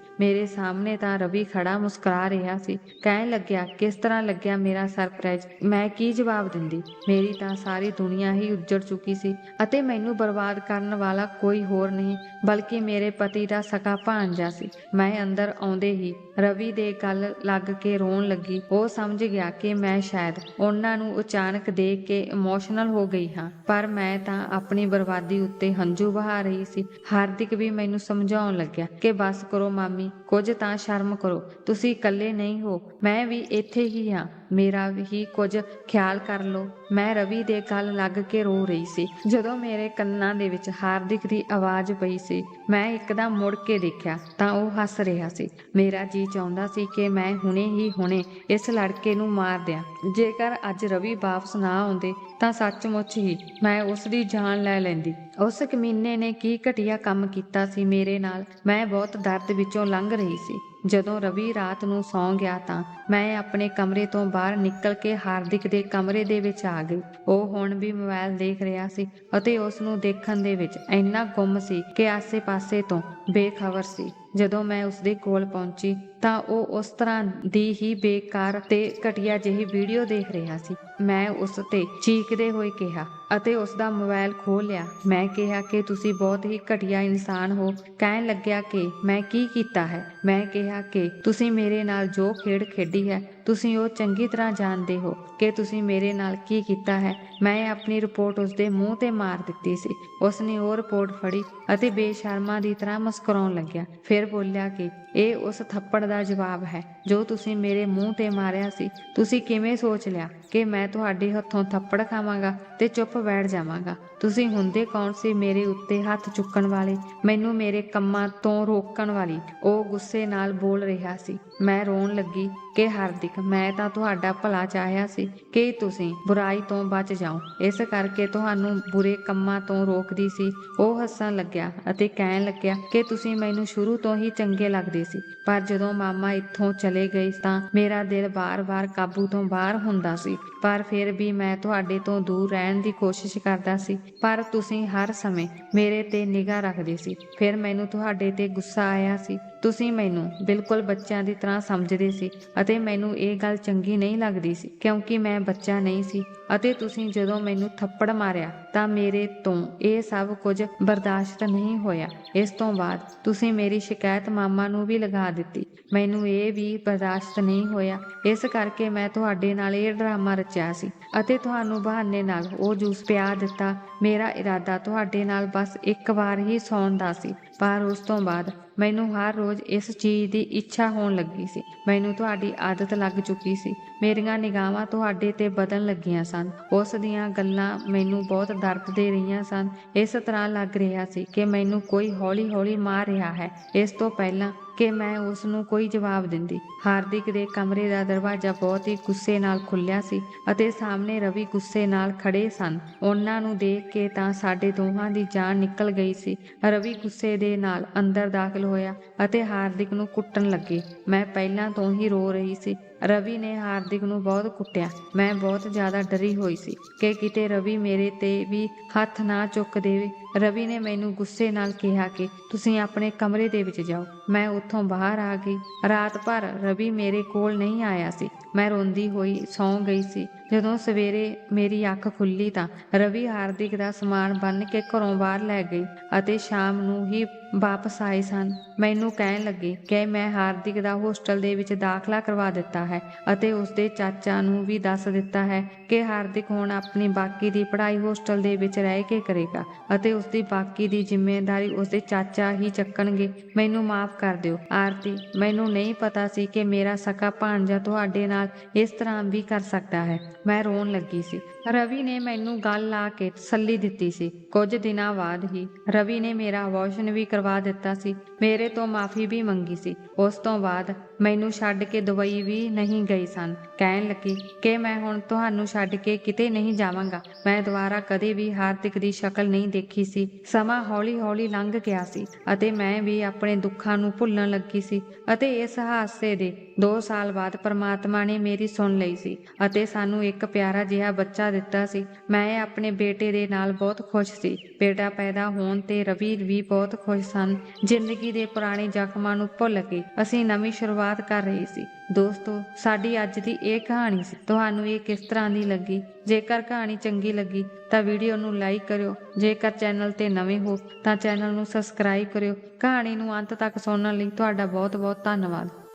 ਮੇਰੇ ਸਾਹਮਣੇ ਤਾਂ ਰਵੀ ਖੜਾ ਮੁਸਕਰਾ ਰਿਹਾ ਸੀ। ਕਹਿਣ ਲੱਗਿਆ, ਕਿਸ ਤਰ੍ਹਾਂ ਲੱਗਿਆ ਮੇਰਾ ਸਰਪ੍ਰਾਈਜ਼? ਮੈਂ ਕੀ ਜਵਾਬ ਦਿੰਦੀ? ਮੇਰੀ ਤਾਂ ਸਾਰੀ ਦੁਨੀਆ ਹੀ ਉੱਜੜ ਚੁੱਕੀ ਸੀ ਅਤੇ ਮੈਨੂੰ ਬਰਬਾਦ ਕਰਨ ਵਾਲਾ ਕੋਈ ਹੋਰ ਨਹੀਂ, ਬਲਕਿ ਮੇਰੇ ਪਤੀ ਦਾ ਸਕਾ ਭਾਂਜਾ ਸੀ। ਮੈਂ ਅੰਦਰ ਆਉਂਦੇ ਹੀ ਰਵੀ ਦੇ ਗੱਲ ਲੱਗ ਕੇ ਰੋਣ ਲੱਗੀ। ਉਹ ਸਮਝ ਗਿਆ ਕਿ ਮੈਂ ਸ਼ਾਇਦ ਉਹਨਾਂ ਨੂੰ ਅਚਾਨਕ ਦੇਖ ਕੇ ਇਮੋਸ਼ਨਲ ਹੋ ਗਈ ਹਾਂ। ਪਰ ਮੈਂ ਤਾਂ ਆਪਣੀ ਬਰਬਾਦੀ ਉੱਤੇ ਹੰਝੂ ਵਹਾ ਰਹੀ ਸੀ। ਹਾਰਦਿਕ ਵੀ ਮੈਨੂੰ ਸਮਝਾਉਣ ਲੱਗਿਆ ਕਿ ਬਸ ਕਰੋ ਮਾਮੀ। ਕੁਝ ਤਾਂ ਸ਼ਰਮ ਕਰੋ, ਤੁਸੀਂ ਇਕੱਲੇ ਨਹੀਂ ਹੋ, ਮੈਂ ਵੀ ਇੱਥੇ ਹੀ ਹਾਂ, ਮੇਰਾ ਵੀ ਕੁਝ ਖਿਆਲ ਕਰ ਲਓ। ਮੈਂ ਰਵੀ ਦੇ ਗੱਲ ਲੱਗ ਕੇ ਰੋ ਰਹੀ ਸੀ, ਜਦੋਂ ਮੇਰੇ ਕੰਨਾਂ ਦੇ ਵਿੱਚ ਹਾਰਦਿਕ ਦੀ ਆਵਾਜ਼ ਪਈ ਸੀ, ਮੈਂ ਇੱਕਦਮ ਮੁੜ ਕੇ ਦੇਖਿਆ, ਤਾਂ ਉਹ ਹੱਸ ਰਿਹਾ ਸੀ। ਮੇਰਾ ਜੀ ਚਾਹੁੰਦਾ ਸੀ ਕਿ ਮੈਂ ਹੁਣੇ ਹੀ ਹੁਣੇ ਇਸ ਲੜਕੇ ਨੂੰ ਮਾਰ ਦਿਆਂ। ਜੇਕਰ ਅੱਜ ਰਵੀ ਵਾਪਸ ਨਾ ਆਉਂਦੇ, ਤਾਂ ਸੱਚਮੁੱਚ ਹੀ ਮੈਂ ਉਸ ਦੀ ਜਾਨ ਲੈ ਲੈਂਦੀ। ਉਸ ਕਮੀਨੇ ਨੇ ਕੀ ਘਟੀਆ ਕੰਮ ਕੀਤਾ ਸੀ ਮੇਰੇ ਨਾਲ? ਮੈਂ ਬਹੁਤ ਦਰਦ ਵਿੱਚੋਂ ਲੰਘ ਰਹੀ ਸੀ। ਜਦੋਂ ਰਵੀ ਰਾਤ ਨੂੰ ਸੌਂ ਗਿਆ ਤਾਂ ਮੈਂ ਆਪਣੇ ਕਮਰੇ ਤੋਂ ਬਾਹਰ ਨਿਕਲ ਕੇ ਹਾਰਦਿਕ ਦੇ ਕਮਰੇ ਦੇ ਵਿੱਚ ਆ ਗਈ। ਉਹ ਹੁਣ ਵੀ ਮੋਬਾਈਲ ਦੇਖ ਰਿਹਾ ਸੀ ਅਤੇ ਉਸ ਨੂੰ ਦੇਖਣ ਦੇ ਵਿੱਚ ਇੰਨਾ ਗੁੰਮ ਸੀ ਕਿ ਆਸੇ-ਪਾਸੇ ਤੋਂ ਬੇਖਬਰ ਸੀ। ਜਦੋਂ ਮੈਂ ਉਸਦੇ ਕੋਲ ਪਹੁੰਚੀ ਤਾਂ ਉਹ ਉਸ ਤਰ੍ਹਾਂ ਦੀ ਹੀ ਬੇਕਾਰ ਤੇ ਘਟੀਆ ਜਿਹੀ ਵੀਡੀਓ ਦੇਖ ਰਿਹਾ ਸੀ। ਮੈਂ ਉਸ ਤੇ ਚੀਕਦੇ ਹੋਏ ਕਿਹਾ ਅਤੇ ਉਸ ਦਾ ਮੋਬਾਈਲ ਖੋਹ ਲਿਆ। ਮੈਂ ਕਿਹਾ, ਕਿ ਤੁਸੀਂ ਬਹੁਤ ਹੀ ਘਟੀਆ ਇਨਸਾਨ ਹੋ। ਕਹਿਣ ਲੱਗਿਆ ਕਿ ਮੈਂ ਕੀ ਕੀਤਾ ਹੈ? ਮੈਂ ਕਿਹਾ ਕਿ ਤੁਸੀਂ ਮੇਰੇ ਨਾਲ ਜੋ ਖੇਡ ਖੇਡੀ ਹੈ ਤੁਸੀਂ ਉਹ ਚੰਗੀ ਤਰ੍ਹਾਂ ਜਾਣਦੇ ਹੋ ਕਿ ਤੁਸੀਂ ਮੇਰੇ ਨਾਲ ਕੀ ਕੀਤਾ ਹੈ। ਮੈਂ ਆਪਣੀ ਰਿਪੋਰਟ ਉਸਦੇ ਮੂੰਹ ਤੇ ਮਾਰ ਦਿੱਤੀ ਸੀ। ਉਸਨੇ ਉਹ ਰਿਪੋਰਟ ਫੜੀ ਅਤੇ ਬੇਸ਼ਰਮਾ ਦੀ ਤਰ੍ਹਾਂ ਮੁਸਕਰਾਉਣ ਲੱਗਿਆ। ਫਿਰ ਬੋਲਿਆ ਕਿ ਇਹ ਉਸ ਥੱਪੜ ਦਾ ਜਵਾਬ ਹੈ, ਜੋ ਤੁਸੀਂ ਮੇਰੇ ਮੂੰਹ ਤੇ ਮਾਰਿਆ ਸੀ। ਤੁਸੀਂ ਕਿਵੇਂ ਸੋਚ ਲਿਆ ਕਿ ਮੈਂ ਤੁਹਾਡੇ ਹੱਥੋਂ ਥੱਪੜ ਖਾਵਾਂਗਾ ਤੇ ਚੁੱਪ ਬੈਠ ਜਾਵਾਂਗਾ? ਤੁਸੀਂ ਹੁੰਦੇ ਕੌਣ ਸੀ ਮੇਰੇ ਉੱਤੇ ਹੱਥ ਚੁੱਕਣ ਵਾਲੇ? ਮੈਨੂੰ ਮੇਰੇ ਕੰਮਾਂ ਤੋਂ ਰੋਕਣ ਵਾਲੀ, ਉਹ ਗੁੱਸੇ ਨਾਲ ਬੋਲ ਰਿਹਾ ਸੀ। ਮੈਂ ਰੋਣ ਲੱਗੀ ਕਿ ਹਾਰਦਿਕ, ਮੈਂ ਤਾਂ ਤੁਹਾਡਾ ਭਲਾ ਚਾਹਿਆ ਸੀ ਕਿ ਤੁਸੀਂ ਬੁਰਾਈ ਤੋਂ ਬਚ ਜਾਓ। ਇਸ ਕਰਕੇ ਤੁਹਾਨੂੰ ਬੁਰੇ ਕੰਮਾਂ ਤੋਂ ਰੋਕਦੀ ਸੀ। ਉਹ ਹੱਸਣ ਲੱਗਿਆ ਅਤੇ ਕਹਿਣ ਲੱਗਿਆ ਕਿ ਤੁਸੀਂ ਮੈਨੂੰ ਸ਼ੁਰੂ ਤੋਂ ਹੀ ਚੰਗੇ ਲੱਗਦੇ ਸੀ। ਪਰ ਜਦੋਂ ਮਾਮਾ ਇੱਥੋਂ ਚਲੇ ਗਏ ਤਾਂ ਮੇਰਾ ਦਿਲ ਬਾਰ-ਬਾਰ ਕਾਬੂ ਤੋਂ ਬਾਹਰ ਹੁੰਦਾ ਸੀ। ਪਰ ਫਿਰ ਵੀ ਮੈਂ ਤੁਹਾਡੇ ਤੋਂ ਦੂਰ ਰਹਿਣ ਦੀ ਕੋਸ਼ਿਸ਼ ਕਰਦਾ ਸੀ। ਪਰ ਤੁਸੀਂ ਹਰ ਸਮੇਂ ਮੇਰੇ ਤੇ ਨਿਗਾਹ ਰੱਖਦੇ ਸੀ। ਫਿਰ ਮੈਨੂੰ ਤੁਹਾਡੇ ਤੇ ਗੁੱਸਾ ਆਇਆ ਸੀ। ਤੁਸੀਂ ਮੈਨੂੰ ਬਿਲਕੁਲ ਬੱਚਿਆਂ ਦੀ ਤਰ੍ਹਾਂ ਸਮਝਦੇ ਸੀ ਅਤੇ ਮੈਨੂੰ ਇਹ ਗੱਲ ਚੰਗੀ ਨਹੀਂ ਲੱਗਦੀ ਸੀ, ਕਿਉਂਕਿ ਮੈਂ ਬੱਚਾ ਨਹੀਂ ਸੀ ਅਤੇ ਤੁਸੀਂ ਜਦੋਂ ਮੈਨੂੰ ਥੱਪੜ ਮਾਰਿਆ ਤਾਂ ਮੇਰੇ ਤੋਂ ਇਹ ਸਭ ਕੁਝ ਬਰਦਾਸ਼ਤ ਨਹੀਂ ਹੋਇਆ। ਇਸ ਤੋਂ ਬਾਅਦ ਤੁਸੀਂ ਮੇਰੀ ਸ਼ਿਕਾਇਤ ਮਾਮਾ ਨੂੰ ਵੀ ਲਗਾ ਦਿੱਤੀ। ਮੈਨੂੰ ਇਹ ਵੀ ਬਰਦਾਸ਼ਤ ਨਹੀਂ ਹੋਇਆ। ਇਸ ਕਰਕੇ ਮੈਂ ਤੁਹਾਡੇ ਨਾਲ ਇਹ ਡਰਾਮਾ ਰਚਿਆ ਸੀ ਅਤੇ ਤੁਹਾਨੂੰ ਬਹਾਨੇ ਨਾਲ ਉਹ ਜੂਸ ਪਿਆ ਦਿੱਤਾ। ਮੇਰਾ ਇਰਾਦਾ ਤੁਹਾਡੇ ਨਾਲ ਬਸ ਇੱਕ ਵਾਰ ਹੀ ਸੌਣ ਦਾ ਸੀ, ਪਰ ਉਸ ਤੋਂ ਬਾਅਦ ਮੈਨੂੰ ਹਰ ਰੋਜ਼ ਇਸ ਚੀਜ਼ ਦੀ ਇੱਛਾ ਹੋਣ ਲੱਗੀ ਸੀ। ਮੈਨੂੰ ਤੁਹਾਡੀ ਆਦਤ ਲੱਗ ਚੁੱਕੀ ਸੀ। ਮੇਰੀਆਂ ਨਿਗਾਹਾਂ ਤੁਹਾਡੇ ਤੇ ਬਦਲਣ ਲੱਗੀਆਂ ਸਨ। ਉਸ ਦੀਆਂ ਗੱਲਾਂ ਮੈਨੂੰ ਬਹੁਤ ਦਰਦ ਦੇ ਰਹੀਆਂ ਸਨ। ਇਸ ਤਰ੍ਹਾਂ ਲੱਗ ਰਿਹਾ ਸੀ ਕਿ ਮੈਨੂੰ ਕੋਈ ਹੌਲੀ-ਹੌਲੀ ਮਾਰ ਰਿਹਾ ਹੈ। ਇਸ ਤੋਂ ਪਹਿਲਾਂ ਕਿ ਮੈਂ ਉਸ ਨੂੰ ਕੋਈ ਜਵਾਬ ਦਿੰਦੀ। ਹਾਰਦਿਕ ਦੇ ਕਮਰੇ ਦਾ ਦਰਵਾਜ਼ਾ ਬਹੁਤ ਹੀ ਗੁੱਸੇ ਨਾਲ ਖੁੱਲਿਆ ਸੀ ਅਤੇ ਸਾਹਮਣੇ ਰਵੀ ਗੁੱਸੇ ਨਾਲ ਖੜੇ ਸਨ। ਉਹਨਾਂ ਨੂੰ ਦੇਖ ਕੇ ਤਾਂ ਸਾਡੇ ਦੋਹਾਂ ਦੀ ਜਾਨ ਨਿਕਲ ਗਈ ਸੀ। ਰਵੀ ਗੁੱਸੇ ਦੇ ਨਾਲ ਅੰਦਰ ਦਾਖਲ ਹੋਇਆ ਅਤੇ ਹਾਰਦਿਕ ਨੂੰ ਕੁੱਟਣ ਲੱਗੇ। ਮੈਂ ਪਹਿਲਾਂ ਤੋਂ ਹੀ ਰੋ ਰਹੀ ਸੀ। ਰਵੀ ਨੇ ਹਾਰਦਿਕ ਨੂੰ ਬਹੁਤ ਕੁੱਟਿਆ। ਮੈਂ ਬਹੁਤ ਜ਼ਿਆਦਾ ਡਰੀ ਹੋਈ ਸੀ ਕਿ ਕਿਤੇ ਰਵੀ ਮੇਰੇ ਤੇ ਵੀ ਹੱਥ ਨਾ ਚੁੱਕ ਦੇਵੇ। ਰਵੀ ਨੇ ਮੈਨੂੰ ਗੁੱਸੇ ਨਾਲ ਕਿਹਾ ਕਿ ਤੁਸੀਂ ਆਪਣੇ ਕਮਰੇ ਦੇ ਵਿੱਚ ਜਾਓ। ਮੈਂ ਉੱਥੋਂ ਬਾਹਰ ਆ ਗਈ। ਰਾਤ ਭਰ ਰਵੀ ਮੇਰੇ ਕੋਲ ਨਹੀਂ ਆਇਆ ਸੀ। ਮੈਂ ਰੋਂਦੀ ਹੋਈ ਸੌਂ ਗਈ ਸੀ। ਜਦੋਂ ਸਵੇਰੇ ਮੇਰੀ ਅੱਖ ਖੁੱਲੀ ਤਾਂ ਰਵੀ ਹਾਰਦਿਕ ਦਾ ਸਮਾਨ ਬੰਨ ਕੇ ਘਰੋਂ ਬਾਹਰ ਲੈ ਗਈ ਅਤੇ ਸ਼ਾਮ ਨੂੰ ਹੀ ਵਾਪਸ ਆਏ ਸਨ। ਮੈਨੂੰ ਕਹਿਣ ਲੱਗੇ ਕਿ ਮੈਂ ਹਾਰਦਿਕ ਦਾ ਹੋਸਟਲ ਦੇ ਵਿੱਚ ਦਾਖਲਾ ਕਰਵਾ ਦਿੱਤਾ ਹੈ ਅਤੇ ਉਸਦੇ ਚਾਚਾ ਨੂੰ ਵੀ ਦੱਸ ਦਿੱਤਾ ਹੈ ਕਿ ਹਾਰਦਿਕ ਹੁਣ ਆਪਣੀ ਬਾਕੀ ਦੀ ਪੜ੍ਹਾਈ ਹੋਸਟਲ ਦੇ ਵਿੱਚ ਰਹਿ ਕੇ ਕਰੇਗਾ ਅਤੇ ਉਸਦੀ ਬਾਕੀ ਦੀ ਜ਼ਿੰਮੇਵਾਰੀ ਉਸਦੇ ਚਾਚਾ ਹੀ ਚੱਕਣਗੇ। ਮੈਨੂੰ ਮਾਫ ਕਰ ਦਿਓ, ਆਰਤੀ। ਮੈਨੂੰ ਨਹੀਂ ਪਤਾ ਸੀ ਕਿ ਮੇਰਾ ਸਕਾ ਭਾਣਜਾ ਤੁਹਾਡੇ ਨਾਲ ਇਸ ਤਰ੍ਹਾਂ ਵੀ ਕਰ ਸਕਦਾ ਹੈ। ਮੈਂ ਰੋਣ ਲੱਗੀ ਸੀ। ਰਵੀ ਨੇ ਮੈਨੂੰ ਗੱਲ ਲਾ ਕੇ ਤਸੱਲੀ ਦਿੱਤੀ ਸੀ। ਕੁਝ ਦਿਨਾਂ ਬਾਅਦ ਹੀ ਰਵੀ ਨੇ ਮੇਰਾ ਅਬੋਰਸ਼ਨ ਵੀ ਕਰਵਾ ਦਿੱਤਾ ਸੀ। ਮੇਰੇ ਤੋਂ ਮਾਫੀ ਵੀ ਮੰਗੀ ਸੀ। ਉਸ ਤੋਂ ਬਾਅਦ ਮੈਨੂੰ ਛੱਡ ਕੇ ਦੁਬਈ ਵੀ ਨਹੀਂ ਗਈ ਸਨ। ਕਹਿਣ ਲੱਗੀ ਕਿ ਮੈਂ ਹੁਣ ਤੁਹਾਨੂੰ ਛੱਡ ਕੇ ਕਿਤੇ ਨਹੀਂ ਜਾਵਾਂਗਾ। ਮੈਂ ਦੁਬਾਰਾ ਕਦੇ ਵੀ ਹਾਰਦਿਕ ਦੀ ਸ਼ਕਲ ਨਹੀਂ ਦੇਖੀ ਸੀ। ਸਮਾਂ ਹੌਲੀ-ਹੌਲੀ ਲੰਘ ਗਿਆ ਸੀ ਅਤੇ ਮੈਂ ਵੀ ਆਪਣੇ ਦੁੱਖਾਂ ਨੂੰ ਭੁੱਲਣ ਲੱਗੀ ਸੀ ਅਤੇ ਇਸ ਹਾਦਸੇ ਦੇ 2 ਸਾਲ ਬਾਅਦ ਪਰਮਾਤਮਾ ਨੇ ਮੇਰੀ ਸੁਣ ਲਈ ਸੀ ਅਤੇ ਸਾਨੂੰ ਇੱਕ ਪਿਆਰਾ ਜਿਹਾ ਬੱਚਾ ਦਿੱਤਾ ਸੀ। ਮੈਂ ਆਪਣੇ ਬੇਟੇ ਦੇ ਨਾਲ ਬਹੁਤ ਖੁਸ਼ ਸੀ। ਬੇਟਾ ਪੈਦਾ ਹੋਣ ਤੇ ਰਵੀ ਵੀ ਬਹੁਤ ਖੁਸ਼ ਸਨ। ਜ਼ਿੰਦਗੀ ਦੇ ਪੁਰਾਣੇ ਜ਼ਖਮਾਂ ਨੂੰ ਭੁੱਲ ਕੇ ਅਸੀਂ ਨਵੀਂ ਸ਼ੁਰੂਆਤ ਕਰ ਰਹੇ ਸੀ। ਦੋਸਤੋ, ਸਾਡੀ ਅੱਜ ਦੀ ਇਹ ਕਹਾਣੀ ਸੀ। ਤੁਹਾਨੂੰ ਇਹ ਕਿਸ ਤਰ੍ਹਾਂ ਦੀ ਲੱਗੀ? ਜੇਕਰ ਕਹਾਣੀ ਚੰਗੀ ਲੱਗੀ, ਤਾਂ ਵੀਡੀਓ ਨੂੰ ਲਾਈਕ ਕਰਿਓ। ਜੇਕਰ ਚੈਨਲ ਤੇ ਨਵੇਂ ਹੋ, ਤਾਂ ਚੈਨਲ ਨੂੰ ਸਬਸਕ੍ਰਾਈਬ ਕਰਿਓ। ਕਹਾਣੀ ਨੂੰ ਅੰਤ ਤੱਕ ਸੁਣਨ ਲਈ ਤੁਹਾਡਾ ਬਹੁਤ ਬਹੁਤ ਧੰਨਵਾਦ।